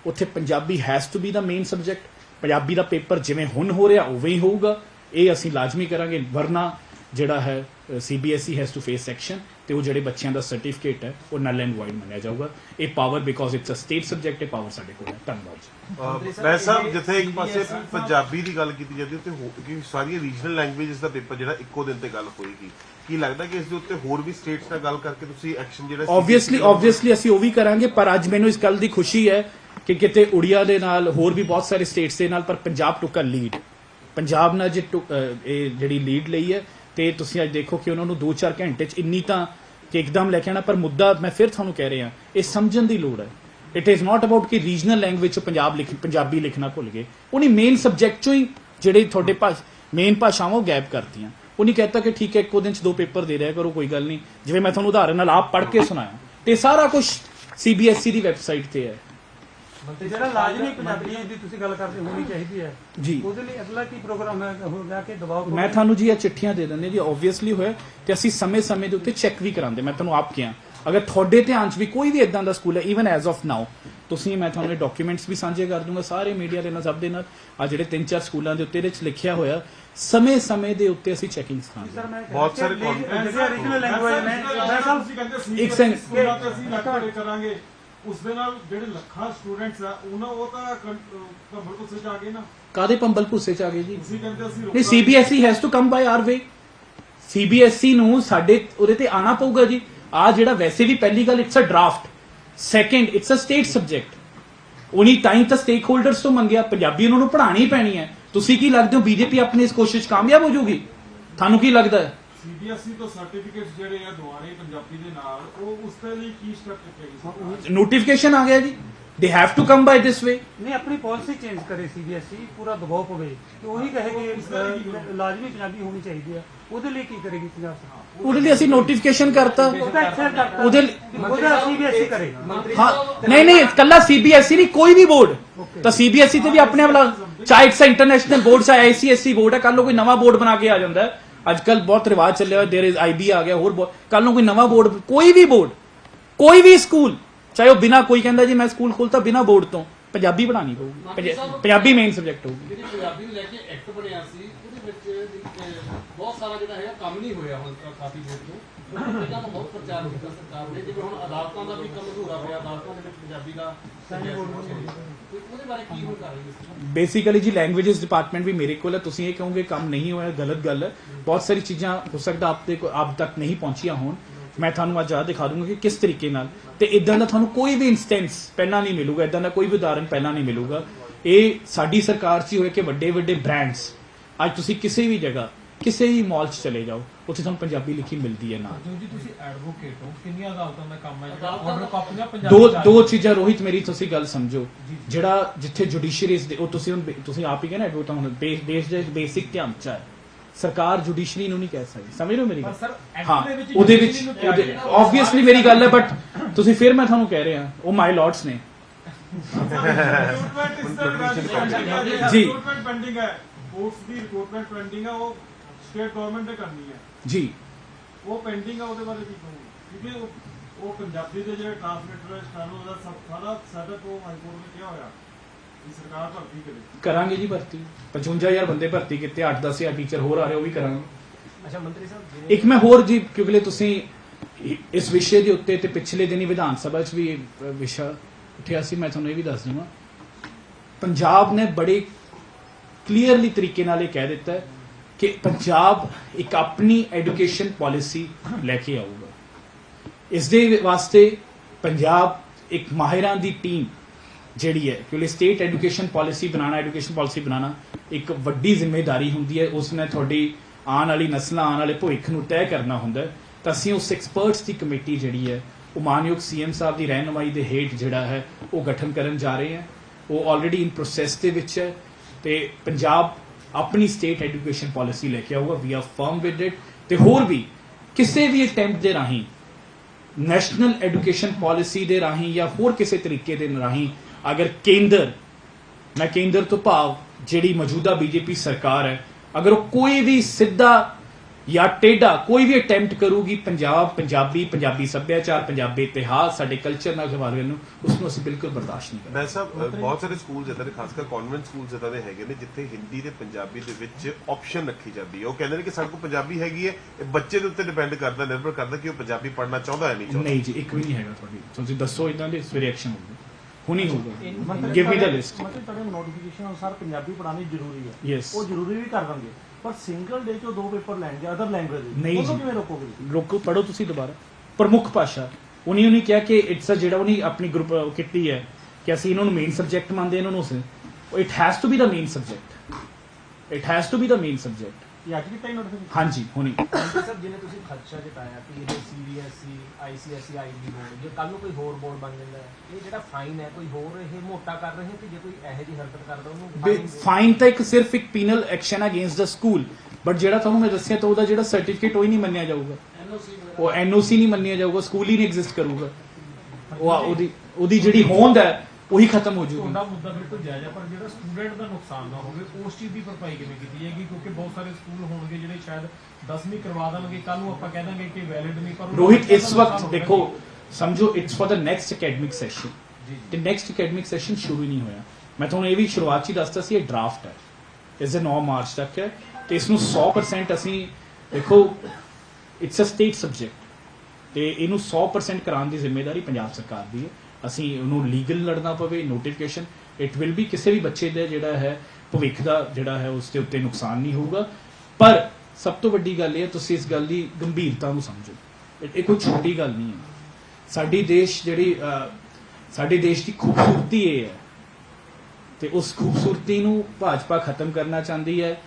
ਉੱਥੇ Punjabi has to be the main subject Punjabi the paper ਜਿਵੇਂ ਹੁਣ ਹੋ ਰਿਹਾ, ਉਵੇਂ ਹੀ ਹੋਊਗਾ। ਇਹ ਅਸੀਂ ਲਾਜ਼ਮੀ ਕਰਾਂਗੇ ਵਰਨਾ ਜਿਹੜਾ ਹੈ CBSE has to face section ਤੇ ਉਹ ਜਿਹੜੇ ਬੱਚਿਆਂ ਦਾ ਸਰਟੀਫਿਕੇਟ ਹੈ ਉਹ ਨਲ ਐਂਡ ਵਾਈਡ ਮੰਨਿਆ ਜਾਊਗਾ। ਇਹ power because it's a state subject ਹੈ ਪਾਵਰ ਸਾਡੇ ਕੋਲ ਹੈ। ਧੰਨਵਾਦ ਜੀ। ਮੈਂ ਸਾਹਿਬ ਜਿੱਥੇ ਇੱਕ ਪਾਸੇ ਪੰਜਾਬੀ ਦੀ ਗੱਲ ਕੀਤੀ ਜਾਂਦੀ ਤੇ ਕਿ ਸਾਰੀਆਂ ਰੀਜਨਲ ਲੈਂਗੁਏਜਸ ਦਾ ਪੇਪਰ ਜਿਹੜਾ ਇੱਕੋ ਦਿਨ ਤੇ ਗੱਲ ਹੋਏਗੀ। ਕੀ ਲੱਗਦਾ ਕਿ ਇਸ ਦੇ ਉੱਤੇ ਹੋਰ ਵੀ ਸਟੇਟਸ ਨਾਲ ਗੱਲ ਕਰਕੇ ਤੁਸੀਂ ਐਕਸ਼ਨ ਜਿਹੜਾ ਆਬਵੀਅਸਲੀ ਆਬਵੀਅਸਲੀ ਅਸੀਂ ਉਹ ਵੀ ਕਰਾਂਗੇ ਪਰ ਅੱਜ ਮੈਨੂੰ ਇਸ ਗੱਲ ਦੀ ਖੁਸ਼ੀ ਹੈ ਕਿ ਕਿਤੇ ਉੜੀਆ ਦੇ ਨਾਲ ਹੋਰ ਵੀ ਬਹੁਤ ਸਾਰੇ ਸਟੇਟਸ ਦੇ ਨਾਲ ਪਰ ਪੰਜਾਬ ਟੁੱਕਾ ਲੀਡ ਪੰਜਾਬ ਨਾਲ ਜੇ ਇਹ ਜਿਹੜੀ ਲੀਡ ਲਈ ਹੈ, ਤੇ ਤੁਸੀਂ ਅੱਜ ਦੇਖੋ ਕਿ ਉਹਨਾਂ ਨੂੰ 2-4 ਘੰਟੇ ਚ ਇੰਨੀ ਤਾਂ ਕਿ ਇੱਕਦਮ ਲੈ ਕੇ ਆਣਾ ਪਰ ਮੁੱਦਾ ਮੈਂ ਫਿਰ ਤੁਹਾਨੂੰ ਕਹਿ ਰਿਹਾ, ਇਹ ਸਮਝਣ ਦੀ ਲੋੜ ਹੈ। ਇਟ ਇਜ਼ ਨਾਟ ਅਬਾਊਟ ਕਿ ਰੀਜਨਲ ਲੈਂਗੁਏਜ ਚ ਪੰਜਾਬ ਲਿਖ ਪੰਜਾਬੀ ਲਿਖਣਾ ਭੁੱਲ ਗਏ। ਉਹਨੇ ਮੇਨ ਸਬਜੈਕਟ ਚੋਂ ਹੀ ਜਿਹੜੇ ਤੁਹਾਡੇ ਭਾਸ਼ ਮੇਨ ਭਾਸ਼ਾਵਾਂ ਉਹ ਗੈਪ ਕਰਤੀਆਂ। ਉਹਨੇ ਕਹਿਤਾ ਕਿ ਠੀਕ ਹੈ, ਇੱਕੋ ਦਿਨ ਚ ਦੋ ਪੇਪਰ ਦੇ ਰਿਹਾ ਕਰੋ, ਕੋਈ ਗੱਲ ਨਹੀਂ। ਜਿਵੇਂ ਮੈਂ ਤੁਹਾਨੂੰ ਉਦਾਹਰਨ ਨਾਲ ਆਪ ਪੜ੍ਹ ਕੇ ਸੁਣਾਇਆ। ਤੇ ਸਾਰਾ ਕੁਝ ਸੀਬੀਐਸਈ ਦੀ ਵੈਬਸਾਈਟ ਤੇ ਹੈ। ਤੇ ਜਿਹੜਾ ਲਾਜ਼ਮੀ ਪੰਜਾਬੀ ਦੀ ਤੁਸੀਂ ਗੱਲ ਕਰਦੇ ਹੋਣੀ ਚਾਹੀਦੀ ਹੈ। ਜੀ। ਉਹਦੇ ਲਈ ਅਗਲਾ ਕੀ ਪ੍ਰੋਗਰਾਮ ਹੈ? ਹੋਗਾ ਕਿ ਦਬਾਅ ਮੈਂ ਤੁਹਾਨੂੰ ਜੀ ਇਹ ਚਿੱਠੀਆਂ ਦੇ ਦਿੰਦੇ ਜੀ ਆਬਵੀਅਸਲੀ ਹੋਇਆ ਤੇ ਅਸੀਂ ਸਮੇਂ-ਸਮੇਂ ਦੇ ਉੱਤੇ ਚੈੱਕ ਵੀ ਕਰਾਉਂਦੇ। ਮੈਂ ਤੁਹਾਨੂੰ ਆਪ ਕਿਹਾ। ਅਗਰ ਤੁਹਾਡੇ ਧਿਆਨ 'ਚ ਵੀ ਕੋਈ ਵੀ ਇਦਾਂ ਦਾ ਸਕੂਲ ਹੈ ਇਵਨ ਐਜ਼ ਆਫ ਨਾਓ ਤੁਸੀਂ ਮੈਂ ਤੁਹਾਨੂੰ ਇਹ ਡਾਕੂਮੈਂਟਸ ਵੀ ਸਾਂਝੇ ਕਰ ਦੂੰਗਾ ਸਾਰੇ ਮੀਡੀਆ ਦੇ ਨਾਲ ਸਭ ਦੇ ਨਾਲ। ਆ ਜਿਹੜੇ ਤਿੰਨ ਚਾਰ ਸਕੂਲਾਂ ਦੇ ਉੱਤੇ ਇਹਦੇ 'ਚ ਲਿਖਿਆ ਹੋਇਆ ਸਮੇਂ-ਸਮੇਂ ਦੇ ਉੱਤੇ ਅਸੀਂ ਚੈਕਿੰਗ ਕਰਾਂਗੇ। ਸਰ ਮੈਂ ਬਹੁਤ ਸਾਰੇ ਜਿਹੜੀਆਂ ਰੀਜਨਲ ਲੈਂਗੁਏਜ ਨੇ ਮੈਂ ਸਭ ਤੁਸੀਂ ਕਹਿੰਦੇ ਇੱਕ ਇੱਕ ਸੈਕਿੰਡ। ਸਕੂਲਾਂ ਤੇ ਅਸੀਂ ਲੱਖਾਂ ਕਰਾਂਗੇ। ਉਸ ਦੇ ਨਾਲ ਜਿਹੜੇ ਲੱਖਾਂ ਸਟੂਡੈਂਟਸ ਆ ਉਹਨਾਂ ਉਹ ਤਾਂ ਕੰਬਲ ਕੁਸੇ ਜਾ ਗਏ ਨਾ। ਕਾਦੇ ਪੰਬਲ ਭੁੱਸੇ 'ਚ ਆ ਗਏ ਜੀ? ਤੁਸੀਂ ਕਹਿੰਦੇ ਅਸੀਂ ਨਹੀਂ। CBSE has to come by our way CBSE ਨੂੰ ਸਾਡੇ ਉਹਦੇ ਤੇ ਆਣਾ ਪਊਗਾ ਜੀ। ਆ ਜਿਹੜਾ ਵੈਸੇ ਵੀ ਪਹਿਲੀ ਗੱਲ it's a draft second it's a state subject ਉਨੀ ਟਾਈਮ ਤਾਂ ਸਟੇਕ ਹੋਲਡਰਸ ਤੋਂ ਮੰਗਿਆ। ਪੰਜਾਬੀ ਉਹਨਾਂ ਨੂੰ ਪੜ੍ਹਾਣੀ ਪੈਣੀ ਹੈ। ਤੁਸੀਂ ਕੀ ਲੱਗਦੇ ਹੋ ਬੀਜੇਪੀ ਆਪਣੀ ਇਸ ਕੋਸ਼ਿਸ਼ 'ਚ ਕਾਮਯਾਬ ਹੋ ਜਾਊਗੀ ਤੁਹਾਨੂੰ ਕੀ ਲੱਗਦਾ ਹੈ? ਸੀਬੀਐਸਈ ਤੋਂ ਸਰਟੀਫਿਕੇਟਸ ਜਿਹੜੇ ਆ ਦੁਆਰੇ ਪੰਜਾਬੀ ਦੇ ਨਾਲ ਉਹ ਉਸ ਦੇ ਲਈ ਕੀ ਸਟੈਪ ਚੁੱਕੇਗੀ ਨੋਟੀਫਿਕੇਸ਼ਨ ਆ ਗਿਆ ਜੀ। ਦੇ ਹੈਵ ਟੂ ਕਮ ਬਾਈ ਦਿਸ ਵੇ ਨਹੀਂ ਆਪਣੀ ਪਾਲਿਸੀ ਚੇਂਜ ਕਰੇ ਸੀਬੀਐਸਈ ਪੂਰਾ ਦਬਾਅ ਪਵੇ। ਕਿ ਉਹੀ ਕਹੇ ਕਿ ਲਾਜ਼ਮੀ ਪੰਜਾਬੀ ਹੋਣੀ ਚਾਹੀਦੀ ਹੈ ਉਹਦੇ ਲਈ ਕੀ ਕਰੇਗੀ ਪੰਜਾਬ ਸਰਕਾਰ? ਉਹਦੇ ਲਈ ਅਸੀਂ ਨੋਟੀਫਿਕੇਸ਼ਨ ਕਰਤਾ। ਉਹਦਾ ਉਹਦੇ ਲਈ- ਉਹਦਾ ਸੀਬੀਐਸਈ ਕਰੇ। ਹਾਂ ਨਹੀਂ ਨਹੀਂ ਕੱਲਾ ਸੀਬੀਐਸਈ ਨਹੀਂ ਕੋਈ ਵੀ ਬੋਰਡ ਤਾਂ ਸੀਬੀਐਸਈ ਤੇ ਵੀ ਆਪਣੇ ਵਾਲਾ ਚਾਹੇ ਇਟਸ ਇੰਟਰਨੈਸ਼ਨਲ ਬੋਰਡ ਚਾਹੇ ਆਈਸੀਐਸਈ ਬੋਰਡ ਹੈ ਕੱਲ ਨੂੰ ਕੋਈ ਨਵਾਂ ਬੋਰਡ ਬਣਾ ਕੇ ਆ ਜਾਂਦਾ। ਹੈ ਅੱਜ ਕੱਲ ਬਹੁਤ ਰਿਵਾਜ ਚੱਲਿਆ ਹੋਇਆ ਦੇਰ ਇਜ਼ ਆਈਬੀ ਆ ਗਿਆ ਹੋਰ ਕੱਲ ਨੂੰ ਕੋਈ ਨਵਾਂ ਬੋਰਡ ਕੋਈ ਵੀ ਬੋਰਡ ਕੋਈ ਵੀ ਸਕੂਲ ਚਾਹੇ ਉਹ ਬਿਨਾ ਕੋਈ ਕਹਿੰਦਾ ਜੀ ਮੈਂ ਸਕੂਲ ਖੋਲਤਾ ਬਿਨਾ ਬੋਰਡ ਤੋਂ ਪੰਜਾਬੀ ਪੜਾਣੀ ਪਊਗੀ ਪੰਜਾ- ਪੰਜਾਬੀ ਮੇਨ ਸਬਜੈਕਟ ਹੋਊਗੀ। ਜਿਹੜੀ ਪੰਜਾਬੀ ਨੂੰ ਲੈ ਕੇ ਐਕਟ ਬਣਿਆ ਸੀ ਉਹਦੇ ਵਿੱਚ ਬਹੁਤ ਸਾਰਾ ਜਿਹੜਾ ਹੈਗਾ ਕੰਮ ਨਹੀਂ ਹੋਇਆ ਹੁਣ ਕਾਫੀ ਦੇਰ ਤੋਂ। ਇਹ ਕੰਮ ਬਹੁਤ ਪ੍ਰਚਾਰ ਕੀਤਾ ਸਰਕਾਰ ਨੇ ਜਿਵੇਂ ਹੁਣ ਅਦਾਲਤਾਂ ਦਾ ਵੀ ਕੰਮ ਅਧੂਰਾ ਪਿਆ ਅਦਾਲਤਾਂ ਦੇ ਵਿੱਚ ਪੰਜਾਬੀ ਦਾ ਉਹਦੇ ਬਾਰੇ ਕੀ ਹੁਣ ਕਰ ਰਹੀ ਬੇਸਿਕਲੀ ਜੀ ਲੈਂਗੁਏਜਸ ਡਿਪਾਰਟਮੈਂਟ ਵੀ ਮੇਰੇ ਕੋਲ ਹੈ ਤੁਸੀਂ ਇਹ ਕਹੋਗੇ ਕੰਮ ਨਹੀਂ ਹੋਇਆ ਗਲਤ ਗੱਲ ਹੈ ਬਹੁਤ ਸਾਰੀ ਚੀਜ਼ਾਂ ਹੋ ਸਕਦਾ ਆਪ ਤੇ ਆਪ ਤੱਕ ਨਹੀਂ ਪਹੁੰਚੀਆਂ ਹੋਣ ਮੈਂ ਤੁਹਾਨੂੰ ਅੱਜ ਆ ਦਿਖਾ ਦੂੰਗਾ ਕਿ ਕਿਸ ਤਰੀਕੇ ਨਾਲ ਤੇ ਇਦਾਂ ਦਾ ਤੁਹਾਨੂੰ ਕੋਈ ਵੀ ਇਨਸਟੈਂਸ ਪਹਿਲਾਂ ਨਹੀਂ ਮਿਲੂਗਾ ਇਦਾਂ ਦਾ ਕੋਈ ਵੀ ਉਦਾਹਰਨ ਪਹਿਲਾਂ ਨਹੀਂ ਮਿਲੂਗਾ ਇਹ ਸਾਡੀ ਸਰਕਾਰ 'ਚ ਹੀ ਕਿ ਵੱਡੇ ਵੱਡੇ ਬ੍ਰਾਂਡਸ ਅੱਜ ਤੁਸੀਂ ਕਿਸੇ ਵੀ ਜਗ੍ਹਾ ਕਿਸੇ ਵੀ ਮਾਲ 'ਚ ਚਲੇ ਜਾਓ ਉੱਥੇ ਤੁਹਾਨੂੰ ਪੰਜਾਬੀ ਲਿਖੀ ਮਿਲਦੀ ਹੈ ਨਾਲ ਜੀ ਤੁਸੀਂ ਐਡਵੋਕੇਟ ਹੋ ਕਿੰਨੀਆਂ ਅਦਾਲਤਾਂ ਦਾ ਕੰਮ ਹੈ ਜਿਹੜਾ ਆਰਡਰ ਕਾਪੀਆਂ ਪੰਜਾਬੀ ਦੋ ਦੋ ਚੀਜ਼ਾਂ ਰੋਹਿਤ ਮੇਰੀ ਤੁਸੀਂ ਗੱਲ ਸਮਝੋ ਜਿਹੜਾ ਜਿੱਥੇ ਜੁਡੀਸ਼ੀਅਰੀਜ਼ ਦੇ ਉਹ ਤੁਸੀਂ ਹੁਣ ਬੇ- ਤੁਸੀਂ ਆਪ ਹੀ ਕਹਿੰਦੇ ਐਡਵੋਕੇਟ ਹੁਣ ਬੇ- ਦੇਸ਼ ਦੇ ਬੇਸਿਕ ਧਿਆਨ ਚ ਹੈ ਸਰਕਾਰ ਜੁਡੀਸ਼ਰੀ ਨੂੰ ਨਹੀਂ ਕਹਿ ਸਕਦੀ ਸਮਝ ਰਹੇ ਹੋ ਮੇਰੀ ਪਰ ਗੱਲ ਸਰ ਐਕਟ ਹਾਂ ਦੇ ਵਿੱਚ ਉਹਦੇ ਵਿੱਚ judiciary ਨੂੰ ਕਿਹਾ ਗਿਆ। ਆਬਵੀਅਸਲੀ ਮੇਰੀ ਗੱਲ ਹੈ ਬਟ ਤੁਸੀਂ ਫਿਰ ਮੈਂ ਤੁਹਾਨੂੰ ਕਹਿ ਰਿਹਾ ਉਹ ਮਾਈ ਲਾਰਡਸ ਨੇ ਰਿਕਰੂਟਮੈਂਟ ਇਸ ਤਰ੍ਹਾਂ ਜੀ। ਜੀ ਰਿਕਰੂਟਮੈਂਟ ਪੈਂਡਿੰਗ ਹੈ ਬੋਰਡਸ ਦੀ ਰਿਕਰੂਟਮੈਂਟ ਪੈਂਡਿੰਗ ਹੈ ਉਹ ਸਟੇਟ ਗਵਰਨਮੈਂਟ ਨੇ ਕਰਨੀ ਹੈ। ਜੀ। ਉਹ ਪੈਂਡਿੰਗ ਹੈ ਉਹਦੇ ਬਾਰੇ ਕੀ ਕਹੋਗੇ? ਕਿਉਂਕਿ ਉਹ ਉਹ ਪੰਜਾਬੀ ਦੇ ਜਿਹੜੇ ਟ੍ਰਾਂਸਲੇਟਰ ਹੈ ਸਟੈਨੋ ਦਾ ਸਭ ਸਾਰਾ ਸੈਟਅਪ ਉਹ ਹਾਈ ਕੋਰਟ ਨੇ ਕਿਹਾ ਹੋਇਆ ਕਿ ਸਰਕਾਰ ਭਰਤੀ ਕਰੇ। ਕਰਾਂਗੇ ਜੀ ਭਰਤੀ। 55000 ਬੰਦੇ ਭਰਤੀ ਕੀਤੇ 8-10000 ਟੀਚਰ ਹੋਰ ਆ ਰਹੇ ਉਹ ਵੀ ਕਰਾਂਗੇ। ਅੱਛਾ ਮੰਤਰੀ ਸਾਹਿਬ ਜਿਵੇਂ ਇੱਕ ਮੈਂ ਹੋਰ ਜੀ ਕਿਉਂਕਿ ਤੁਸੀਂ ਇਸ ਵਿਸ਼ੇ ਦੇ ਉੱਤੇ ਤੇ ਪਿਛਲੇ ਦਿਨੀ ਵਿਧਾਨ ਸਭਾ 'ਚ ਵੀ ਇਹ ਵਿਸ਼ਾ ਉੱਠਿਆ ਸੀ ਮੈਂ ਤੁਹਾਨੂੰ ਇਹ ਵੀ ਦੱਸ ਦਵਾਂ। ਪੰਜਾਬ ਨੇ ਬੜੇ ਕਲੀਅਰਲੀ ਤਰੀਕੇ ਨਾਲ ਇਹ ਕਹਿ ਦਿੱਤਾ ਹੈ ਕਿ ਪੰਜਾਬ ਇੱਕ ਆਪਣੀ ਐਜੂਕੇਸ਼ਨ ਪਾਲਿਸੀ ਲੈ ਕੇ ਆਊਗਾ। ਇਸ ਦੇ ਵਾਸਤੇ ਪੰਜਾਬ ਇੱਕ ਮਾਹਿਰਾਂ ਦੀ ਟੀਮ ਜਿਹੜੀ ਹੈ, ਕਿਉਂਕਿ ਸਟੇਟ ਐਜੂਕੇਸ਼ਨ ਪਾਲਿਸੀ ਬਣਾਉਣਾ ਐਜੂਕੇਸ਼ਨ ਪਾਲਿਸੀ ਬਣਾਉਣਾ ਇੱਕ ਵੱਡੀ ਜ਼ਿੰਮੇਵਾਰੀ ਹੁੰਦੀ ਹੈ। ਉਸ ਨੇ ਤੁਹਾਡੀ ਆਉਣ ਵਾਲੀ ਨਸਲਾਂ, ਆਉਣ ਵਾਲੇ ਭਵਿੱਖ ਨੂੰ ਤੈਅ ਕਰਨਾ ਹੁੰਦਾ ਤਾਂ ਅਸੀਂ ਉਸ ਐਕਸਪਰਟਸ ਦੀ ਕਮੇਟੀ ਜਿਹੜੀ ਹੈ ਉਹ ਮਾਨਯੋਗ ਸੀਐਮ ਸਾਹਿਬ ਦੀ ਰਹਿਨੁਮਾਈ ਦੇ ਹੇਠ ਜਿਹੜਾ ਹੈ, ਉਹ ਗਠਨ ਕਰਨ ਜਾ ਰਹੇ ਹਾਂ। ਉਹ ਆਲਰੇਡੀ ਇਨ ਪ੍ਰੋਸੈਸ ਦੇ ਵਿੱਚ ਹੈ ਤੇ ਪੰਜਾਬ ਆਪਣੀ ਸਟੇਟ ਐਜੂਕੇਸ਼ਨ ਪਾਲਿਸੀ ਲੈ ਕੇ ਆਊਗਾ we are firm with it ਤੇ ਹੋਰ ਵੀ ਕਿਸੇ ਵੀ ਅਟੈਂਪਟ ਦੇ ਰਾਹੀਂ ਨੈਸ਼ਨਲ ਐਜੂਕੇਸ਼ਨ ਪਾਲਿਸੀ ਦੇ ਰਾਹੀਂ ਜਾਂ ਹੋਰ ਕਿਸੇ ਤਰੀਕੇ ਦੇ ਰਾਹੀਂ ਅਗਰ ਕੇਂਦਰ ਮੈਂ ਕੇਂਦਰ ਤੋਂ ਭਾਵ ਜਿਹੜੀ ਮੌਜੂਦਾ ਬੀਜੇਪੀ ਸਰਕਾਰ ਹੈ ਅਗਰ ਉਹ ਕੋਈ ਵੀ ਸਿੱਧਾ ਜਾਂ ਟੇਢਾ ਕੋਈ ਵੀ ਅਟੈਂਪਟ ਕਰੂਗੀ ਪੰਜਾਬ ਪੰਜਾਬੀ ਪੰਜਾਬੀ ਸੱਭਿਆਚਾਰ ਪੰਜਾਬੀ ਇਤਿਹਾਸ ਸਾਡੇ ਕਲਚਰ ਨਾਲ ਖਵਾਰੇ ਨੂੰ ਉਸ ਨੂੰ ਅਸੀਂ ਬਿਲਕੁਲ ਬਰਦਾਸ਼ਤ ਨਹੀਂ ਕਰਾਂਗੇ। ਮੈਂ ਸਾਹਿਬ ਬਹੁਤ ਸਾਰੇ ਸਕੂਲ ਇਦਾਂ ਦੇ ਖਾਸ ਕਰ ਕਨਵੈਂਟ ਸਕੂਲ ਇਦਾਂ ਦੇ ਹੈਗੇ ਨੇ ਜਿੱਥੇ ਹਿੰਦੀ ਤੇ ਪੰਜਾਬੀ ਦੇ ਵਿੱਚ ਆਪਸ਼ਨ ਰੱਖੀ ਜਾਂਦੀ ਹੈ। ਉਹ ਕਹਿੰਦੇ ਨੇ ਕਿ ਸਾਡੇ ਕੋਲ ਪੰਜਾਬੀ ਹੈਗੀ ਹੈ ਇਹ ਬੱਚੇ ਦੇ ਉੱਤੇ ਡਿਪੈਂਡ ਕਰਦਾ ਨਿਰਭਰ ਕਰਦਾ ਕਿ ਉਹ ਪੰਜਾਬੀ ਪੜ੍ਹਨਾ ਚਾਹੁੰਦਾ ਹੈ ਨਹੀਂ ਚਾਹੁੰਦਾ। ਨਹੀਂ ਜੀ ਇੱਕ ਵੀ ਨਹੀਂ ਹੈਗਾ ਤੁਹਾਡੀ। ਤੁਸੀਂ ਦੱਸੋ ਇਦਾਂ ਦੇ ਸਵੇਰੇ ਐਕਸ਼ਨ ਹੋਊਗਾ। ਹੁਣੀ ਹੋਊਗਾ। ਗਿਵ ਮੀ ਦਾ ਲਿਸਟ ਮਤਲਬ ਤੁਹਾਡੇ ਨੋਟੀਫਿਕੇਸ਼ਨ ਅਨੁਸਾਰ ਪੰਜਾਬੀ ਪੜ੍ਹਾਉਣੀ ਜ਼ਰੂਰੀ ਹੈ. ਉਹ ਜ਼ਰੂਰੀ ਵੀ ਕਰ ਦਾਂਗੇ ਪਰ ਸਿੰਗਲ ਡੇ ਚੋਂ ਦੋ ਪੇਪਰ ਲੈਣਗੇ ਅਦਰ ਲੈਂਗੁਏਜ ਨਹੀਂ ਉਹਨੂੰ। ਕਿਵੇਂ ਰੋਕੋਗੇ? ਰੋਕੋ ਪੜੋ ਤੁਸੀਂ ਦੁਬਾਰਾ। ਪ੍ਰਮੁੱਖ ਭਾਸ਼ਾ। ਉਨੀ ਉਨੀ ਕਿਹਾ ਕਿ ਇਟਸ ਅ ਜਿਹੜਾ ਉਹਨੇ ਆਪਣੀ ਗਰੁੱਪ ਕੀਤੀ ਹੈ ਕਿ ਅਸੀਂ ਇਹਨਾਂ ਨੂੰ ਮੇਨ ਸਬਜੈਕਟ ਮੰਨਦੇ ਇਹਨਾਂ ਨੂੰ it has to be the main subject it has to be the main subject ਇਹ ਅੱਜ ਵੀ ਤਾਂ ਨੋਟੀਫਿਕੇਸ਼ਨ ਹਾਂਜੀ ਹੁਣੀ। ਸਰ ਜਿਵੇਂ ਤੁਸੀਂ ਖਰਚਾ ਜਤਾਇਆ ਕਿ ਇਹ ਸੀਬੀਐਸਈ ਆਈਸੀਐਸਈ ਆਈਬੀ ਬੋਰਡ ਜੇ ਕੱਲ ਨੂੰ ਕੋਈ ਹੋਰ ਬੋਰਡ ਬਣ ਜਾਂਦਾ ਹੈ ਇਹ ਜਿਹੜਾ ਫਾਈਨ ਹੈ ਕੋਈ ਹੋਰ ਇਹ ਮੋਟਾ ਕਰ ਰਹੇ ਕਿ ਜੇ ਕੋਈ ਇਹੋ ਜਿਹੀ ਹਰਕਤ ਕਰਦਾ ਉਹਨੂੰ fine ਫਾਈਨ ਤਾਂ ਇੱਕ ਸਿਰਫ ਇੱਕ penal action against the school but ਜਿਹੜਾ ਤੁਹਾਨੂੰ ਮੈਂ ਦੱਸਿਆ ਤਾਂ ਉਹਦਾ ਜਿਹੜਾ ਸਰਟੀਫਿਕੇਟ ਉਹ ਹੀ ਨਹੀਂ ਮੰਨਿਆ ਜਾਊਗਾ। ਐਨਓਸੀ ਉਹ ਐਨਓਸੀ ਨਹੀਂ ਮੰਨਿਆ ਜਾਊਗਾ ਸਕੂਲ ਹੀ ਨਹੀਂ ਐਗਜ਼ਿਸਟ ਕਰੂਗਾ। ਉਹ ਉਹਦੀ ਉਹਦੀ ਜਿਹੜੀ ਹੋਂਦ ਹੈ ਉਹੀ ਖਤਮ ਹੋ ਜਾਊਗੀ। ਤੁਹਾਡਾ ਮੁੱਦਾ ਬਿਲਕੁਲ ਜਾਇਜ਼ ਹੈ ਪਰ ਜਿਹੜਾ ਸਟੂਡੈਂਟ ਦਾ ਨੁਕਸਾਨ ਨਾ ਹੋਵੇ ਉਸ ਚੀਜ਼ ਦੀ ਭਰਪਾਈ ਕਿਵੇਂ ਕੀਤੀ ਜਾਏਗੀ? ਕਿਉਂਕਿ ਬਹੁਤ ਸਾਰੇ ਸਕੂਲ ਹੋਣਗੇ ਜਿਹੜੇ ਸ਼ਾਇਦ 10ਵੀਂ ਕਰਵਾ ਦੇਣਗੇ ਕੱਲ ਨੂੰ ਆਪਾਂ ਕਹਿ ਦਾਂਗੇ ਕਿ ਵੈਲਿਡ ਨਹੀਂ ਪਰ ਰੋਹਿਤ ਇਸ ਵਕਤ ਦੇਖੋ। ਸਮਝੋ it's for the next academic session. ਤੇ ਨੈਕਸਟ ਅਕੈਡਮਿਕ ਸੈਸ਼ਨ ਸ਼ੁਰੂ ਹੀ ਨਹੀਂ ਹੋਇਆ। ਮੈਂ ਤੁਹਾਨੂੰ ਇਹ ਵੀ ਸ਼ੁਰੂਆਤ ਹੀ ਦੱਸਤਾ ਸੀ ਇਹ ਡਰਾਫਟ ਹੈ। ਇਸ ਦੇ 9 ਮਾਰਚ ਤੱਕ ਹੈ। ਤੇ ਇਸ ਨੂੰ 100% ਅਸੀਂ ਦੇਖੋ ਇਟਸ ਅ ਸਟੇਟ ਸਬਜੈਕਟ ਤੇ ਇਹਨੂੰ 100% ਕਰਾਉਣ ਦੀ ਜ਼ਿੰਮੇਵਾਰੀ ਪੰਜਾਬ ਸਰਕਾਰ ਦੀ ਹੈ। ਅਸੀਂ ਉਹਨੂੰ ਲੀਗਲ ਲੜਨਾ ਪਵੇ ਨੋਟੀਫਿਕੇਸ਼ਨ ਇਟ ਵਿਲ ਬੀ ਕਿਸੇ ਵੀ ਬੱਚੇ ਦਾ ਜਿਹੜਾ ਹੈ, ਭਵਿੱਖ ਦਾ ਜਿਹੜਾ ਹੈ ਉਸ ਦੇ ਉੱਤੇ ਨੁਕਸਾਨ ਨਹੀਂ ਹੋਊਗਾ। ਪਰ ਸਭ ਤੋਂ ਵੱਡੀ ਗੱਲ ਇਹ ਹੈ, ਤੁਸੀਂ ਇਸ ਗੱਲ ਦੀ ਗੰਭੀਰਤਾ ਨੂੰ ਸਮਝੋ। ਇਹ- ਕੋਈ ਛੋਟੀ ਗੱਲ ਨਹੀਂ ਹੈ। ਸਾਡੀ ਦੇਸ਼ ਜਿਹੜੀ ਸਾਡੇ ਦੇਸ਼ ਦੀ ਖੂਬਸੂਰਤੀ ਇਹ ਹੈ। ਤੇ ਉਸ ਖੂਬਸੂਰਤੀ ਨੂੰ ਭਾਜਪਾ ਖਤਮ ਕਰਨਾ ਚਾਹੁੰਦੀ ਹੈ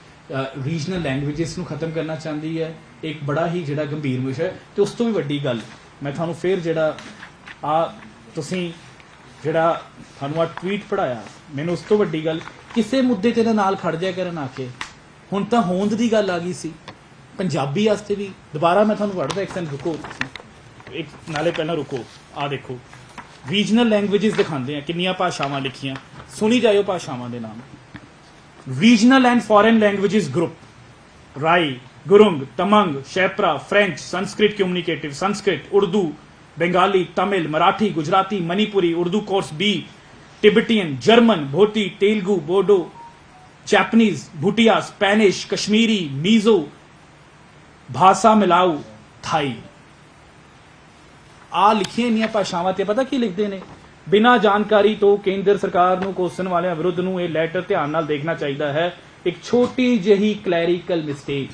ਰੀਜਨਲ ਲੈਂਗੁਏਜਸ ਨੂੰ ਖਤਮ ਕਰਨਾ ਚਾਹੁੰਦੀ ਹੈ, ਇੱਕ ਬੜਾ ਹੀ ਜਿਹੜਾ ਗੰਭੀਰ ਵਿਸ਼ਾ ਹੈ। ਤੇ ਉਸ ਤੋਂ ਵੀ ਵੱਡੀ ਗੱਲ, ਮੈਂ ਤੁਹਾਨੂੰ ਫੇਰ ਜਿਹੜਾ ਆ ਤੁਸੀਂ ਜਿਹੜਾ ਤੁਹਾਨੂੰ ਆ ਟਵੀਟ ਪੜਾਇਆ ਮੈਨੂੰ ਉਸ ਤੋਂ ਵੱਡੀ ਗੱਲ, ਕਿਸੇ ਮੁੱਦੇ ਤੇ ਇਹਦੇ ਨਾਲ ਖੜ ਜਾਇਆ ਕਰਨ ਆ ਕੇ ਹੁਣ ਤਾਂ ਹੋਂਦ ਦੀ ਗੱਲ ਆ ਗਈ ਸੀ। ਪੰਜਾਬੀ ਵਾਸਤੇ ਵੀ, ਦੁਬਾਰਾ ਮੈਂ ਤੁਹਾਨੂੰ ਪੜ੍ਹਦਾ ਇੱਕ ਸੈਕਿੰਡ ਰੁਕੋ। ਇੱਕ ਨਾਲੇ ਪਹਿਲਾਂ ਰੁਕੋ ਆ ਦੇਖੋ। ਰੀਜਨਲ ਲੈਂਗੁਏਜਸ ਦਿਖਾਉਂਦੇ ਆ, ਕਿੰਨੀਆਂ ਭਾਸ਼ਾਵਾਂ ਲਿਖੀਆਂ। ਸੁਣੀ ਜਾਇਓ ਭਾਸ਼ਾਵਾਂ ਦੇ ਨਾਮ। Regional and foreign languages group Rai, Gurung, Tamang, ਸ਼ੈਪਰਾ, French, Sanskrit communicative Sanskrit, Urdu Bengali Tamil Marathi Gujarati Manipuri Urdu course B Tibetan German Bhoti Telugu Bodo Japanese Bhutia Spanish Kashmiri Mizo ਭਾਸ਼ਾ ਮਿਲਾਊ ਥਾਈ ਆ ਲਿਖੀਆਂ ਇੰਨੀਆਂ ਭਾਸ਼ਾਵਾਂ ਤੇ ਪਤਾ ਕੀ ਲਿਖਦੇ ਨੇ ਬਿਨਾਂ ਜਾਣਕਾਰੀ ਤੋਂ ਕੇਂਦਰ ਸਰਕਾਰ ਨੂੰ ਕੋਸਣ ਵਾਲਿਆਂ ਵਿਰੁੱਧ ਨੂੰ ਇਹ ਲੈਟਰ ਧਿਆਨ ਨਾਲ ਦੇਖਣਾ ਚਾਹੀਦਾ ਹੈ ਇੱਕ ਛੋਟੀ ਜਿਹੀ ਕਲੈਰੀਕਲ ਮਿਸਟੇਕ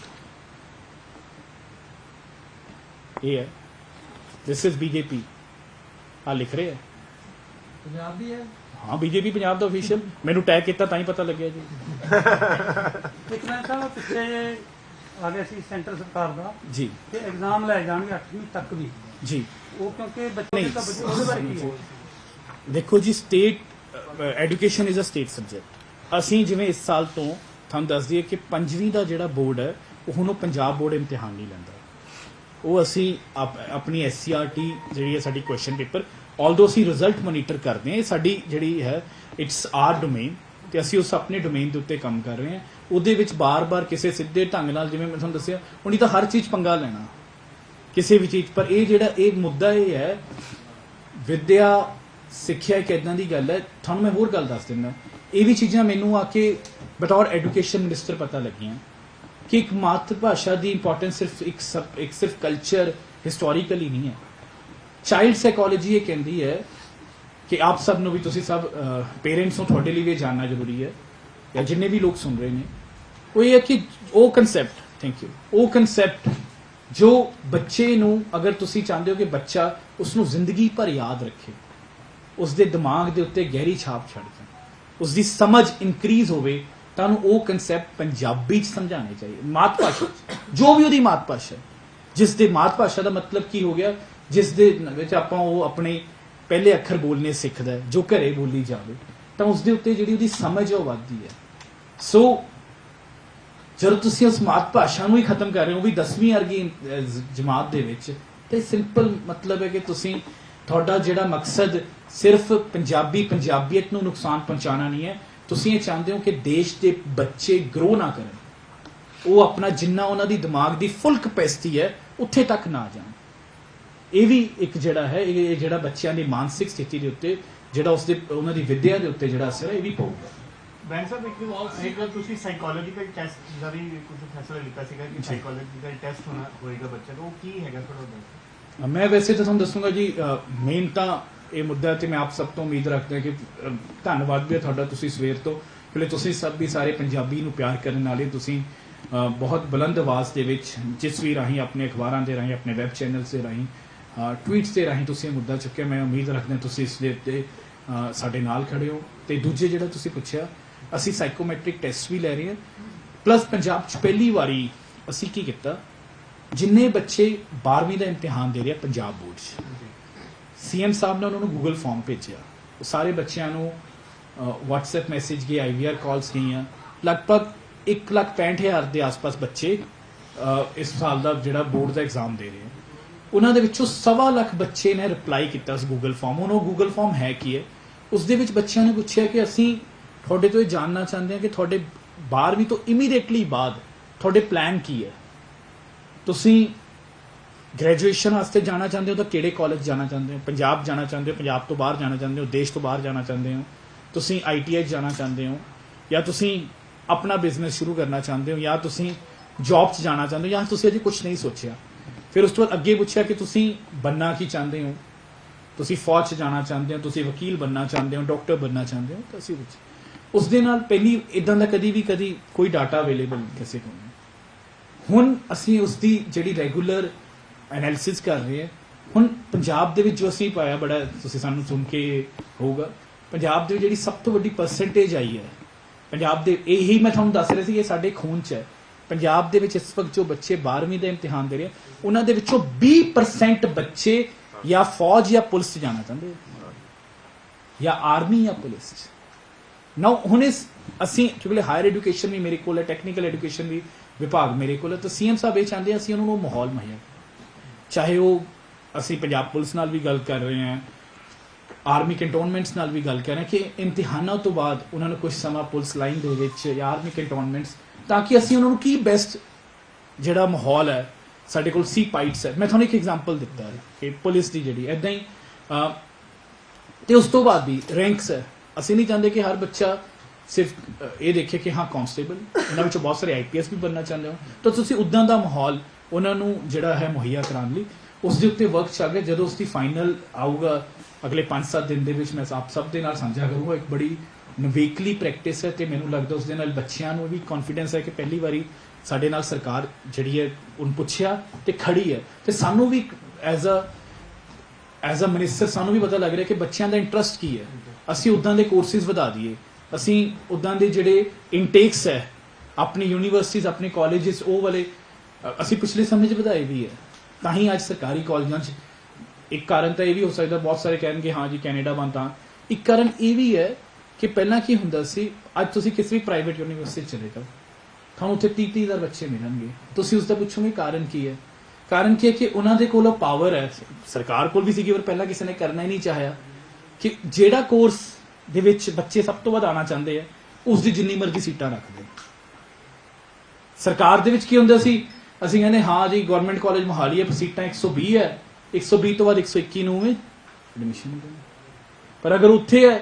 ਇਹ ਹੈ ਦਿਸ ਇਜ਼ ਬੀਜੇਪੀ ਆ ਲਿਖ ਰਹੇ ਹੈ ਪੰਜਾਬੀ ਹੈ? ਹਾਂ ਬੀਜੇਪੀ ਪੰਜਾਬ ਦਾ ਅਫੀਸ਼ੀਅਲ ਮੈਨੂੰ ਟੈਗ ਕੀਤਾ ਤਾਂ ਹੀ ਪਤਾ ਲੱਗਿਆ ਜੀ। ਮੈਂ ਸਾਹਿਬ ਪਿੱਛੇ ਆ ਗਿਆ ਸੀ ਸੈਂਟਰ ਸਰਕਾਰ ਦਾ। ਜੀ। ਕਿ ਐਗਜ਼ਾਮ ਲੈ ਜਾਣਗੇ 8ਵੀਂ ਤੱਕ ਵੀ। ਜੀ। ਉਹ ਕਿਉਂਕਿ ਬੱਚੇ। ਤਾਂ ਬੱਚੇ ਉਹਦੇ ਬਾਰੇ ਕੀ ਹੈ? ਦੇਖੋ ਜੀ state education is a state subject ਅਸੀਂ ਜਿਵੇਂ ਇਸ ਸਾਲ ਤੋਂ ਤੁਹਾਨੂੰ ਦੱਸ ਦਈਏ ਕਿ ਪੰਜਵੀਂ ਦਾ ਜਿਹੜਾ ਬੋਰਡ ਹੈ ਉਹ ਹੁਣ ਉਹ ਪੰਜਾਬ ਬੋਰਡ ਇਮਤਿਹਾਨ ਨਹੀਂ ਲੈਂਦਾ। ਉਹ ਅਸੀਂ ਆਪ- ਆਪਣੀ ਐਸਸੀਆਰਟੀ ਜਿਹੜੀ ਹੈ ਸਾਡੀ ਕੁਐਸਚਨ ਪੇਪਰ ਆਲਦੋ ਅਸੀਂ ਰਿਜ਼ਲਟ ਮੋਨੀਟਰ ਕਰਦੇ ਹਾਂ, ਇਹ ਸਾਡੀ ਜਿਹੜੀ ਹੈ ਇਟਸ ਆਰ ਡੋਮੇਨ ਤੇ ਅਸੀਂ ਉਸ ਆਪਣੇ ਡੋਮੇਨ ਦੇ ਉੱਤੇ ਕੰਮ ਕਰ ਰਹੇ ਹਾਂ। ਉਹਦੇ ਵਿੱਚ ਬਾਰ-ਬਾਰ ਕਿਸੇ ਸਿੱਧੇ ਢੰਗ ਨਾਲ, ਜਿਵੇਂ ਮੈਂ ਤੁਹਾਨੂੰ ਦੱਸਿਆ, ਉਹਨੀ ਤਾਂ ਹਰ ਚੀਜ਼ ਪੰਗਾ ਲੈਣਾ। ਕਿਸੇ ਵੀ ਚੀਜ਼, ਪਰ ਇਹ ਜਿਹੜਾ ਇਹ ਮੁੱਦਾ ਇਹ ਹੈ, ਵਿਦਿਆ, ਸਿੱਖਿਆ ਇੱਕ ਇਦਾਂ ਦੀ ਗੱਲ ਹੈ, ਤੁਹਾਨੂੰ ਮੈਂ ਹੋਰ ਗੱਲ ਦੱਸ ਦਿੰਦਾ। ਇਹ ਵੀ ਚੀਜ਼ਾਂ ਮੈਨੂੰ ਆ ਕੇ, ਬਤੌਰ ਐਜੂਕੇਸ਼ਨ ਮਿਨਿਸਟਰ ਪਤਾ ਲੱਗੀਆਂ। ਕਿ ਇੱਕ ਮਾਤ ਭਾਸ਼ਾ ਦੀ ਇੰਪੋਰਟੈਂਸ ਸਿਰਫ ਇੱਕ ਸਬ- ਇੱਕ ਸਿਰਫ ਕਲਚਰ ਹਿਸਟੋਰੀਕਲੀ ਨਹੀਂ ਹੈ। ਚਾਈਲਡ ਸਾਈਕੋਲੋਜੀ ਇਹ ਕਹਿੰਦੀ ਹੈ ਕਿ ਆਪ ਸਭ ਨੂੰ ਵੀ ਤੁਸੀਂ ਸਭ ਪੇਰੈਂਟਸ ਨੂੰ ਤੁਹਾਡੇ ਲਈ ਵੀ ਇਹ ਜਾਣਨਾ ਜ਼ਰੂਰੀ ਹੈ ਜਾਂ ਜਿੰਨੇ ਵੀ ਲੋਕ ਸੁਣ ਰਹੇ ਨੇ। ਉਹ ਇਹ ਹੈ ਕਿ ਉਹ ਕਨਸੈਪਟ ਥੈਂਕ ਯੂ ਉਹ ਕਨਸੈਪਟ ਜੋ ਬੱਚੇ ਨੂੰ, ਅਗਰ ਤੁਸੀਂ ਚਾਹੁੰਦੇ ਹੋ ਕਿ ਬੱਚਾ ਉਸ ਨੂੰ ਜ਼ਿੰਦਗੀ ਭਰ ਯਾਦ ਰੱਖੇ ਉਸ ਦੇ ਦਿਮਾਗ ਦੇ ਉੱਤੇ ਗਹਿਰੀ ਛਾਪ ਛੱਡ ਜਾਏ ਉਸ ਦੀ ਸਮਝ ਇਨਕਰੀਜ਼ ਹੋਵੇ ਤੁਹਾਨੂੰ ਉਹ ਕਨਸੈਪਟ ਪੰਜਾਬੀ ਚ ਸਮਝਾਣੇ ਚਾਹੀਦੇ ਮਾਤ ਭਾਸ਼ਾ ਜੋ ਵੀ ਉਹਦੀ ਮਾਤ ਭਾਸ਼ਾ ਹੈ। ਜਿਸ ਦੇ ਮਾਤ ਭਾਸ਼ਾ ਦਾ ਮਤਲਬ ਕੀ ਹੋ ਗਿਆ? ਜਿਸ ਦੇ ਵਿੱਚ ਆਪਾਂ ਉਹ ਆਪਣੇ ਪਹਿਲੇ ਅੱਖਰ ਬੋਲਨੇ ਸਿੱਖਦਾ ਜੋ ਘਰੇ ਬੋਲੀ ਜਾਵੇ, ਤਾਂ ਉਸ ਦੇ ਉੱਤੇ ਜਿਹੜੀ ਉਹਦੀ ਸਮਝ ਉਹ ਵੱਧਦੀ ਹੈ। ਸੋ ਜਦੋਂ ਤੁਸੀਂ ਉਸ ਮਾਤ ਭਾਸ਼ਾ ਨੂੰ ਹੀ ਖਤਮ ਕਰ ਰਹੇ ਹੋ ਵੀ 10ਵੀਂ ਵਰਗੀ ਜਮਾਤ ਦੇ ਵਿੱਚ, ਤੇ ਸਿੰਪਲ ਮਤਲਬ ਹੈ ਕਿ ਤੁਸੀਂ ਤੁਹਾਡਾ ਜਿਹੜਾ ਮਕਸਦ ਸਿਰਫ ਪੰਜਾਬੀ ਪੰਜਾਬੀਅਤ ਨੂੰ ਨੁਕਸਾਨ ਪਹੁੰਚਾਉਣਾ ਨਹੀਂ ਹੈ ਤੁਸੀਂ ਇਹ ਚਾਹੁੰਦੇ ਹੋ ਕਿ ਦੇਸ਼ ਦੇ ਬੱਚੇ ਗਰੋ ਨਾ ਕਰਨ। ਉਹ ਆਪਣਾ ਜਿੰਨਾ ਉਹਨਾਂ ਦੀ ਦਿਮਾਗ ਦੀ ਫੁੱਲ ਕਪੈਸਿਟੀ ਹੈ ਉੱਥੇ ਤੱਕ ਨਾ ਜਾਣ। ਇਹ ਵੀ ਇੱਕ ਜਿਹੜਾ ਹੈ ਇਹ ਜਿਹੜਾ ਬੱਚਿਆਂ ਦੀ ਮਾਨਸਿਕ ਸਥਿਤੀ ਦੇ ਉੱਤੇ ਜਿਹੜਾ ਉਸਦੇ ਉਹਨਾਂ ਦੀ ਵਿੱਦਿਆ ਦੇ ਉੱਤੇ ਜਿਹੜਾ ਅਸਰ ਹੈ ਇਹ ਵੀ ਪਊਗਾ। ਬੈਂਕ ਸਾਹਿਬ ਇੱਕ ਇੱਕ ਤੁਸੀਂ ਸਾਈਕੋਲੋਜੀਕਲ ਟੈਸਟ ਦਾ ਵੀ ਕੁਝ ਫੈਸਲਾ ਲਿਖਿਆ ਸੀਗਾ ਕਿ ਸਾਈਕੋਲੋਜੀਕਲ ਟੈਸਟ ਹੋਣਾ ਹੋਏਗਾ ਬੱਚੇ ਦਾ ਉਹ ਕੀ ਹੈਗਾ ਥੋੜਾ ਦੱਸੋ ਮੈਂ ਵੈਸੇ ਤਾਂ ਤੁਹਾਨੂੰ ਦੱਸੂੰਗਾ ਜੀ ਮੇਨ ਤਾਂ ਇਹ ਮੁੱਦਾ ਤੇ ਮੈਂ ਆਪ ਸਭ ਤੋਂ ਉਮੀਦ ਰੱਖਦਾ ਕਿ ਧੰਨਵਾਦ ਵੀ ਤੁਹਾਡਾ ਤੁਸੀਂ ਸਵੇਰ ਤੋਂ। ਕਿਉਂਕਿ ਤੁਸੀਂ ਸਭ ਵੀ ਸਾਰੇ ਪੰਜਾਬੀ ਨੂੰ ਪਿਆਰ ਕਰਨ ਵਾਲੇ ਤੁਸੀਂ ਬਹੁਤ ਬੁਲੰਦ ਆਵਾਜ਼ ਦੇ ਵਿੱਚ, ਜਿਸ ਵੀ ਰਾਹੀਂ, ਆਪਣੇ ਅਖਬਾਰਾਂ ਦੇ ਰਾਹੀਂ, ਆਪਣੇ ਵੈਬ ਚੈਨਲਸ ਦੇ ਰਾਹੀਂ ਟਵੀਟਸ ਦੇ ਰਾਹੀਂ ਤੁਸੀਂ ਇਹ ਮੁੱਦਾ ਚੁੱਕਿਆ। ਮੈਂ ਉਮੀਦ ਰੱਖਦਾ ਤੁਸੀਂ ਇਸ ਦੇ ਉੱਤੇ ਸਾਡੇ ਨਾਲ ਖੜੇ ਹੋ। ਤੇ ਦੂਜੇ ਜਿਹੜਾ ਤੁਸੀਂ ਪੁੱਛਿਆ, ਅਸੀਂ ਸਾਈਕੋਮੈਟ੍ਰਿਕ ਟੈਸਟ ਵੀ ਲੈ ਰਹੇ ਹਾਂ। ਪਲੱਸ ਪੰਜਾਬ 'ਚ ਪਹਿਲੀ ਵਾਰੀ ਅਸੀਂ ਕੀ ਕੀਤਾ, ਜਿੰਨੇ ਬੱਚੇ 12ਵੀਂ ਦਾ ਇਮਤਿਹਾਨ ਦੇ ਰਹੇ ਆ ਪੰਜਾਬ ਬੋਰਡ 'ਚ। ਸੀਐਮ ਸਾਹਿਬ ਨੇ ਉਹਨਾਂ ਨੂੰ ਗੂਗਲ ਫਾਰਮ ਭੇਜਿਆ। ਉਹ ਸਾਰੇ ਬੱਚਿਆਂ ਨੂੰ WhatsApp ਮੈਸੇਜ ਗਏ ਆਈਵੀਆਰ ਕਾਲਸ ਗਈਆਂ। ਲਗਭਗ 165000 ਦੇ ਆਸ-ਪਾਸ ਬੱਚੇ ਇਸ ਸਾਲ ਦਾ ਜਿਹੜਾ ਬੋਰਡ ਦਾ ਐਗਜ਼ਾਮ ਦੇ ਰਹੇ ਉਹਨਾਂ ਦੇ ਵਿੱਚੋਂ ਸਵਾ ਲੱਖ ਬੱਚੇ ਨੇ ਰਿਪਲਾਈ ਕੀਤਾ ਉਸ ਗੂਗਲ ਫਾਰਮ ਹੁਣ ਉਹ ਗੂਗਲ ਫਾਰਮ ਹੈ ਕੀ ਹੈ? ਉਸ ਦੇ ਵਿੱਚ ਬੱਚਿਆਂ ਨੇ ਪੁੱਛਿਆ ਕਿ ਅਸੀਂ ਤੁਹਾਡੇ ਤੋਂ ਇਹ ਜਾਣਨਾ ਚਾਹੁੰਦੇ ਹਾਂ ਕਿ ਤੁਹਾਡੇ 12ਵੀਂ ਤੋਂ ਇਮੀਡੀਏਟਲੀ ਬਾਅਦ ਤੁਹਾਡੇ ਪਲਾਨ ਕੀ ਹੈ? ਤੁਸੀਂ ਗ੍ਰੈਜੂਏਸ਼ਨ ਵਾਸਤੇ ਜਾਣਾ ਚਾਹੁੰਦੇ ਹੋ ਤਾਂ ਕਿਹੜੇ ਕਾਲਜ ਜਾਣਾ ਚਾਹੁੰਦੇ ਹੋ ਪੰਜਾਬ ਜਾਣਾ ਚਾਹੁੰਦੇ ਹੋ ਪੰਜਾਬ ਤੋਂ ਬਾਹਰ ਜਾਣਾ ਚਾਹੁੰਦੇ ਹੋ ਦੇਸ਼ ਤੋਂ ਬਾਹਰ ਜਾਣਾ ਚਾਹੁੰਦੇ ਹੋ ਤੁਸੀਂ ਆਈਟੀਆਈ ਜਾਣਾ ਚਾਹੁੰਦੇ ਹੋ ਜਾਂ ਤੁਸੀਂ ਆਪਣਾ ਬਿਜ਼ਨਸ ਸ਼ੁਰੂ ਕਰਨਾ ਚਾਹੁੰਦੇ ਹੋ ਜਾਂ ਤੁਸੀਂ ਜੌਬ 'ਚ ਜਾਣਾ ਚਾਹੁੰਦੇ ਹੋ ਜਾਂ ਤੁਸੀਂ ਅਜੇ ਕੁਝ ਨਹੀਂ ਸੋਚਿਆ ਫਿਰ ਉਸ ਤੋਂ ਬਾਅਦ ਅੱਗੇ ਪੁੱਛਿਆ ਕਿ ਤੁਸੀਂ ਬੰਨਾ ਕੀ ਚਾਹੁੰਦੇ ਹੋ ਤੁਸੀਂ ਫੌਜ 'ਚ ਜਾਣਾ ਚਾਹੁੰਦੇ ਹੋ ਤੁਸੀਂ ਵਕੀਲ ਬੰਨਾ ਚਾਹੁੰਦੇ ਹੋ ਡਾਕਟਰ ਬੰਨਾ ਚਾਹੁੰਦੇ ਹੋ ਤਾਂ ਅਸੀਂ ਪੁੱਛ ਉਸ ਦੇ ਨਾਲ ਪਹਿਲੀ ਇਦਾਂ ਦਾ ਕਦੀ ਵੀ ਕਦੀ ਕੋਈ ਡਾਟਾ ਅਵੇਲੇਬਲ ਕਿਸੇ ਕੋਲ ਨਹੀਂ ਹੁਣ ਅਸੀਂ ਉਸ ਦੀ ਜਿਹੜੀ ਰੈਗੂਲਰ ਐਨਾਲਿਸਿਸ ਕਰ ਰਹੇ ਹਾਂ। ਹੁਣ ਪੰਜਾਬ ਦੇ ਵਿੱਚ ਜੋ ਅਸੀਂ ਪਾਇਆ, ਬੜਾ ਤੁਸੀਂ ਸਾਨੂੰ ਸੁਣ ਕੇ ਹੋਊਗਾ। ਪੰਜਾਬ ਦੇ ਜਿਹੜੀ ਸਭ ਤੋਂ ਵੱਡੀ ਪਰਸੈਂਟੇਜ ਆਈ ਹੈ, ਪੰਜਾਬ ਦੇ, ਇਹੀ ਮੈਂ ਤੁਹਾਨੂੰ ਦੱਸ ਰਿਹਾ ਸੀ, ਇਹ ਸਾਡੇ ਖੂਨ 'ਚ ਹੈ। ਪੰਜਾਬ ਦੇ ਵਿੱਚ ਇਸ ਵਕਤ ਜੋ ਬੱਚੇ 12ਵੀਂ ਦਾ ਇਮਤਿਹਾਨ ਦੇ ਰਹੇ ਉਹਨਾਂ ਦੇ ਵਿੱਚੋਂ 20% ਬੱਚੇ ਜਾਂ ਫੌਜ ਜਾਂ ਪੁਲਿਸ 'ਚ ਜਾਣਾ ਚਾਹੁੰਦੇ ਜਾਂ ਆਰਮੀ ਜਾਂ ਪੁਲਿਸ 'ਚ। ਨਾਓ ਹੁਣ ਇਸ, ਅਸੀਂ, ਕਿਉਂਕਿ ਹਾਇਰ ਐਜੂਕੇਸ਼ਨ ਵੀ ਮੇਰੇ ਕੋਲ ਹੈ ਟੈਕਨੀਕਲ ਐਜੂਕੇਸ਼ਨ ਵੀ ਵਿਭਾਗ ਮੇਰੇ ਕੋਲ ਹੈ, ਤਾਂ ਸੀਐਮ ਸਾਹਿਬ ਇਹ ਚਾਹੁੰਦੇ ਅਸੀਂ ਉਹਨਾਂ ਨੂੰ ਮਾਹੌਲ ਮੁਹੱਈਆ ਚਾਹੇ ਉਹ ਅਸੀਂ ਪੰਜਾਬ ਪੁਲਿਸ ਨਾਲ ਵੀ ਗੱਲ ਕਰ ਰਹੇ ਹਾਂ ਆਰਮੀ ਕੰਟੋਨਮੈਂਟਸ ਨਾਲ ਵੀ ਗੱਲ ਕਰ ਰਹੇ ਕਿ ਇਮਤਿਹਾਨਾਂ ਤੋਂ ਬਾਅਦ ਉਹਨਾਂ ਨੂੰ ਕੁਝ ਸਮਾਂ ਪੁਲਿਸ ਲਾਈਨ ਦੇ ਵਿੱਚ ਜਾਂ ਆਰਮੀ ਕੰਟੋਨਮੈਂਟਸ ਤਾਂ ਕਿ ਅਸੀਂ ਉਹਨਾਂ ਨੂੰ ਕੀ ਬੈਸਟ ਜਿਹੜਾ ਮਾਹੌਲ ਹੈ ਸਾਡੇ ਕੋਲ ਸੀ ਪਾਈਟਸ ਹੈ। ਮੈਂ ਤੁਹਾਨੂੰ ਇੱਕ ਐਗਜ਼ਾਮਪਲ ਦਿੱਤਾ ਹੈ ਕਿ ਪੁਲਿਸ ਦੀ ਜਿਹੜੀ ਐਦਾਂ ਹੀ ਅਹ, ਤੇ ਉਸ ਤੋਂ ਬਾਅਦ ਵੀ ਰੈਂਕਸ ਹੈ। ਅਸੀਂ ਨਹੀਂ ਚਾਹੁੰਦੇ ਕਿ ਹਰ ਬੱਚਾ ਸਿਰਫ ਇਹ ਦੇਖੇ ਕਿ ਹਾਂ ਕਾਂਸਟੇਬਲ ਇਹਨਾਂ ਵਿੱਚੋਂ ਬਹੁਤ ਸਾਰੇ ਆਈਪੀਐਸ ਵੀ ਬਣਨਾ ਚਾਹੁੰਦੇ ਹੋ। ਤਾਂ ਤੁਸੀਂ ਉਦਾਂ ਦਾ ਮਾਹੌਲ ਉਹਨਾਂ ਨੂੰ ਜਿਹੜਾ ਹੈ ਮੁਹੱਈਆ ਕਰਾਉਣ ਲਈ। ਉਸ ਦੇ ਉੱਤੇ ਵਰਕ ਚੱਲ ਰਿਹਾ। ਜਦੋਂ ਉਸ ਦੀ ਫਾਈਨਲ ਆਊਗਾ, ਅਗਲੇ 5-7 ਦਿਨ ਦੇ ਵਿੱਚ ਮੈਂ ਆਪ ਸਭ ਦੇ ਨਾਲ ਸਾਂਝਾ ਕਰੂੰਗਾ। ਇੱਕ ਬੜੀ ਨਵੇਕਲੀ ਪ੍ਰੈਕਟਿਸ ਹੈ ਤੇ ਮੈਨੂੰ ਲੱਗਦਾ ਉਸ ਦੇ ਨਾਲ ਬੱਚਿਆਂ ਨੂੰ ਵੀ ਕੌਨਫੀਡੈਂਸ ਹੈ ਕਿ ਪਹਿਲੀ ਵਾਰੀ ਸਾਡੇ ਨਾਲ ਸਰਕਾਰ ਜਿਹੜੀ ਹੈ, ਉਹਨ ਪੁੱਛਿਆ ਤੇ ਖੜੀ ਹੈ। ਤੇ ਸਾਨੂੰ ਵੀ as a as a minister ਸਾਨੂੰ ਵੀ ਪਤਾ ਲੱਗ ਰਿਹਾ ਕਿ ਬੱਚਿਆਂ ਦਾ ਇੰਟਰਸਟ ਕੀ ਹੈ। ਅਸੀਂ ਉਦਾਂ ਦੇ ਕੋਰਸਿਸ ਵਧਾ ਦਈਏ। ਅਸੀਂ ਉਦਾਂ ਦੇ ਜਿਹੜੇ ਇਨਟੇਕਸ ਹੈ, ਆਪਣੀ ਯੂਨੀਵਰਸਿਟੀਜ਼ ਆਪਣੇ ਕਾਲਜਸ ਉਹ ਵਾਲੇ ਅਸੀਂ ਪਿਛਲੇ ਸਮੇਂ 'ਚ ਵਧਾਏ ਵੀ ਹੈ। ਤਾਂ ਹੀ ਅੱਜ ਸਰਕਾਰੀ ਕਾਲਜਾਂ 'ਚ ਇੱਕ ਕਾਰਨ ਤਾਂ ਇਹ ਵੀ ਹੋ ਸਕਦਾ, ਬਹੁਤ ਸਾਰੇ ਕਹਿਣਗੇ, ਹਾਂ ਜੀ, ਕੈਨੇਡਾ ਬਣ ਤਾਂ। ਇੱਕ ਕਾਰਨ ਇਹ ਵੀ ਹੈ ਕਿ ਪਹਿਲਾਂ ਕੀ ਹੁੰਦਾ ਸੀ, ਅੱਜ ਤੁਸੀਂ ਕਿਸੇ ਵੀ ਪ੍ਰਾਈਵੇਟ ਯੂਨੀਵਰਸਿਟੀ ਚਲੇ ਜਾਓ, ਤੁਹਾਨੂੰ ਉੱਥੇ 30 30 ਹਜ਼ਾਰ ਬੱਚੇ ਮਿਲਣਗੇ। ਤੁਸੀਂ ਉਸ ਦਾ ਪੁੱਛੋਗੇ ਕਾਰਨ ਕੀ ਹੈ? ਕਾਰਨ ਕੀ ਹੈ ਕਿ ਉਹਨਾਂ ਦੇ ਕੋਲ ਪਾਵਰ ਹੈ। ਸਰਕਾਰ ਕੋਲ ਵੀ ਸੀਗੀ, ਪਰ ਪਹਿਲਾਂ ਕਿਸੇ ਨੇ ਕਰਨਾ ਹੀ ਨਹੀਂ ਚਾਹਿਆ ਕਿ ਜਿਹੜਾ ਕੋਰਸ ਦੇ ਵਿੱਚ ਬੱਚੇ ਸਭ ਤੋਂ ਵੱਧ ਆਉਣਾ ਚਾਹੁੰਦੇ ਆ ਉਸ ਦੀ ਜਿੰਨੀ ਮਰਜ਼ੀ ਸੀਟਾਂ ਰੱਖ ਦੇ ਸਰਕਾਰ ਦੇ ਵਿੱਚ ਕੀ ਹੁੰਦਾ ਸੀ ਅਸੀਂ ਕਹਿੰਦੇ ਹਾਂ ਜੀ ਗਵਰਨਮੈਂਟ ਕਾਲਜ ਮੋਹਾਲੀ ਹੈ ਪਰ ਸੀਟਾਂ 120 ਹੈ। 120 ਤੋਂ ਬਾਅਦ 121 ਨੂੰ ਐਡਮਿਸ਼ਨ ਪਰ ਅਗਰ ਉੱਥੇ ਹੈ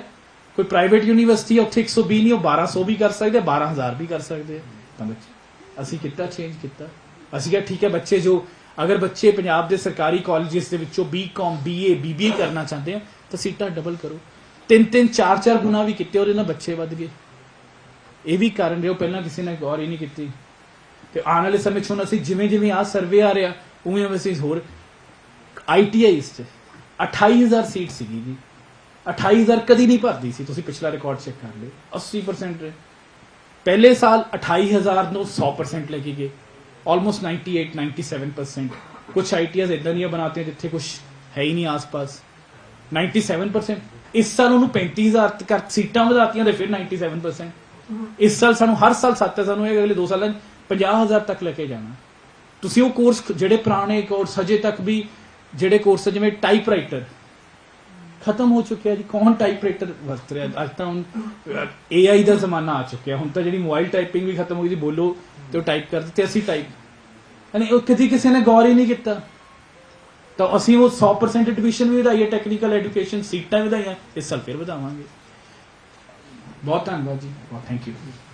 ਕੋਈ ਪ੍ਰਾਈਵੇਟ ਯੂਨੀਵਰਸਿਟੀ ਹੈ ਉੱਥੇ 120 ਨਹੀਂ ਉਹ 1200 ਵੀ ਕਰ ਸਕਦੇ ਆ, 12000 ਵੀ ਕਰ ਸਕਦੇ। ਤਾਂ ਬੱਚੇ ਅਸੀਂ ਕੀਤਾ ਚੇਂਜ ਕੀਤਾ। ਅਸੀਂ ਕਿਹਾ ਠੀਕ ਹੈ ਬੱਚੇ ਜੋ ਅਗਰ ਬੱਚੇ ਪੰਜਾਬ ਦੇ ਸਰਕਾਰੀ ਕਾਲਜਸ ਦੇ ਵਿੱਚੋਂ ਬੀਕਾਮ ਬੀਏ ਬੀਬੀਏ ਕਰਨਾ ਚਾਹੁੰਦੇ ਆ ਤਾਂ ਸੀਟਾਂ ਡਬਲ ਕਰੋ। ਤਿੰਨ ਤਿੰਨ ਚਾਰ ਚਾਰ ਗੁਣਾ ਵੀ ਕੀਤੇ ਉਹਦੇ ਨਾਲ ਬੱਚੇ ਵੱਧ ਗਏ। ਇਹ ਵੀ ਕਾਰਨ ਰਿਹਾ ਪਹਿਲਾਂ ਕਿਸੇ ਨੇ ਗੌਰ ਹੀ ਨਹੀਂ ਕੀਤੀ। ਤੇ ਆਉਣ ਵਾਲੇ ਸਮੇਂ 'ਚ ਹੁਣ ਅਸੀਂ ਜਿਵੇਂ ਜਿਵੇਂ ਆ ਸਰਵੇ ਆ ਰਿਹਾ ਉਵੇਂ ਉਵੇਂ ਅਸੀਂ ਹੋਰ ਆਈਟੀਆਈਸ 'ਚ। 28000 ਸੀਟ ਸੀਗੀ ਜੀ। 28000 ਕਦੀ ਨਹੀਂ ਭਰਦੀ ਸੀ ਤੁਸੀਂ ਪਿਛਲਾ ਰਿਕਾਰਡ ਚੈੱਕ ਕਰ ਲਿਓ। 80% ਰਹੇ। ਪਹਿਲੇ ਸਾਲ 28000 ਨੂੰ 100% ਲੈ ਕੇ ਗਏ। ਆਲਮੋਸਟ 98 97% ਕੁਝ ਆਈਟੀਆਈਸ ਇਦਾਂ ਦੀਆਂ ਬਣਾਤੇ ਜਿੱਥੇ ਕੁਝ ਹੈ ਹੀ ਨਹੀਂ ਆਸ-ਪਾਸ। 97% ਇਸ ਸਾਲ ਉਹਨੂੰ 35000 ਤੱਕ ਸੀਟਾਂ ਵਧਾਤੀਆਂ ਤੇ ਫਿਰ 97% ਇਸ ਸਾਲ ਸਾਨੂੰ ਹਰ ਸਾਲ ਸੱਤ ਹੈ ਸਾਨੂੰ ਇਹ ਅਗਲੇ 2 ਸਾਲਾਂ 'ਚ। 50000 ਤੱਕ ਲੈ ਕੇ ਜਾਣਾ। ਤੁਸੀਂ ਉਹ ਕੋਰਸ ਜਿਹੜੇ ਪੁਰਾਣੇ ਕੋਰਸ ਹਜੇ ਤੱਕ ਵੀ ਜਿਹੜੇ ਕੋਰਸ ਜਿਵੇਂ ਟਾਈਪਰਾਈਟਰ ਖਤਮ ਹੋ ਚੁੱਕਿਆ ਜੀ। ਕੌਣ ਟਾਈਪਰਾਈਟਰ ਵਰਤ ਰਿਹਾ? ਅੱਜ ਤਾਂ ਹੁਣ AI ਦਾ ਜ਼ਮਾਨਾ ਆ ਚੁੱਕਿਆ। ਹੁਣ ਤਾਂ ਜਿਹੜੀ ਮੋਬਾਈਲ ਟਾਈਪਿੰਗ ਵੀ ਖਤਮ ਹੋ ਗਈ ਸੀ, ਬੋਲੋ ਤੇ ਉਹ ਟਾਈਪ ਕਰ ਦਿੱਤੇ ਅਸੀਂ ਟਾਈਪ ਯਾਨੀ ਉਹ ਕਦੀ ਕਿਸੇ ਨੇ ਗੌਰ ਹੀ ਨਹੀਂ ਕੀਤਾ। ਤਾਂ ਅਸੀਂ ਉਹ 100% ਐਡਮਿਸ਼ਨ ਵੀ ਵਧਾਈ ਹੈ ਟੈਕਨੀਕਲ ਐਜੂਕੇਸ਼ਨ ਸੀਟਾਂ ਵਧਾਈਆਂ, ਇਸ ਸਾਲ ਫਿਰ ਵਧਾਵਾਂਗੇ। ਬਹੁਤ ਧੰਨਵਾਦ ਜੀ। ਬਹੁਤ ਥੈਂਕ ਯੂ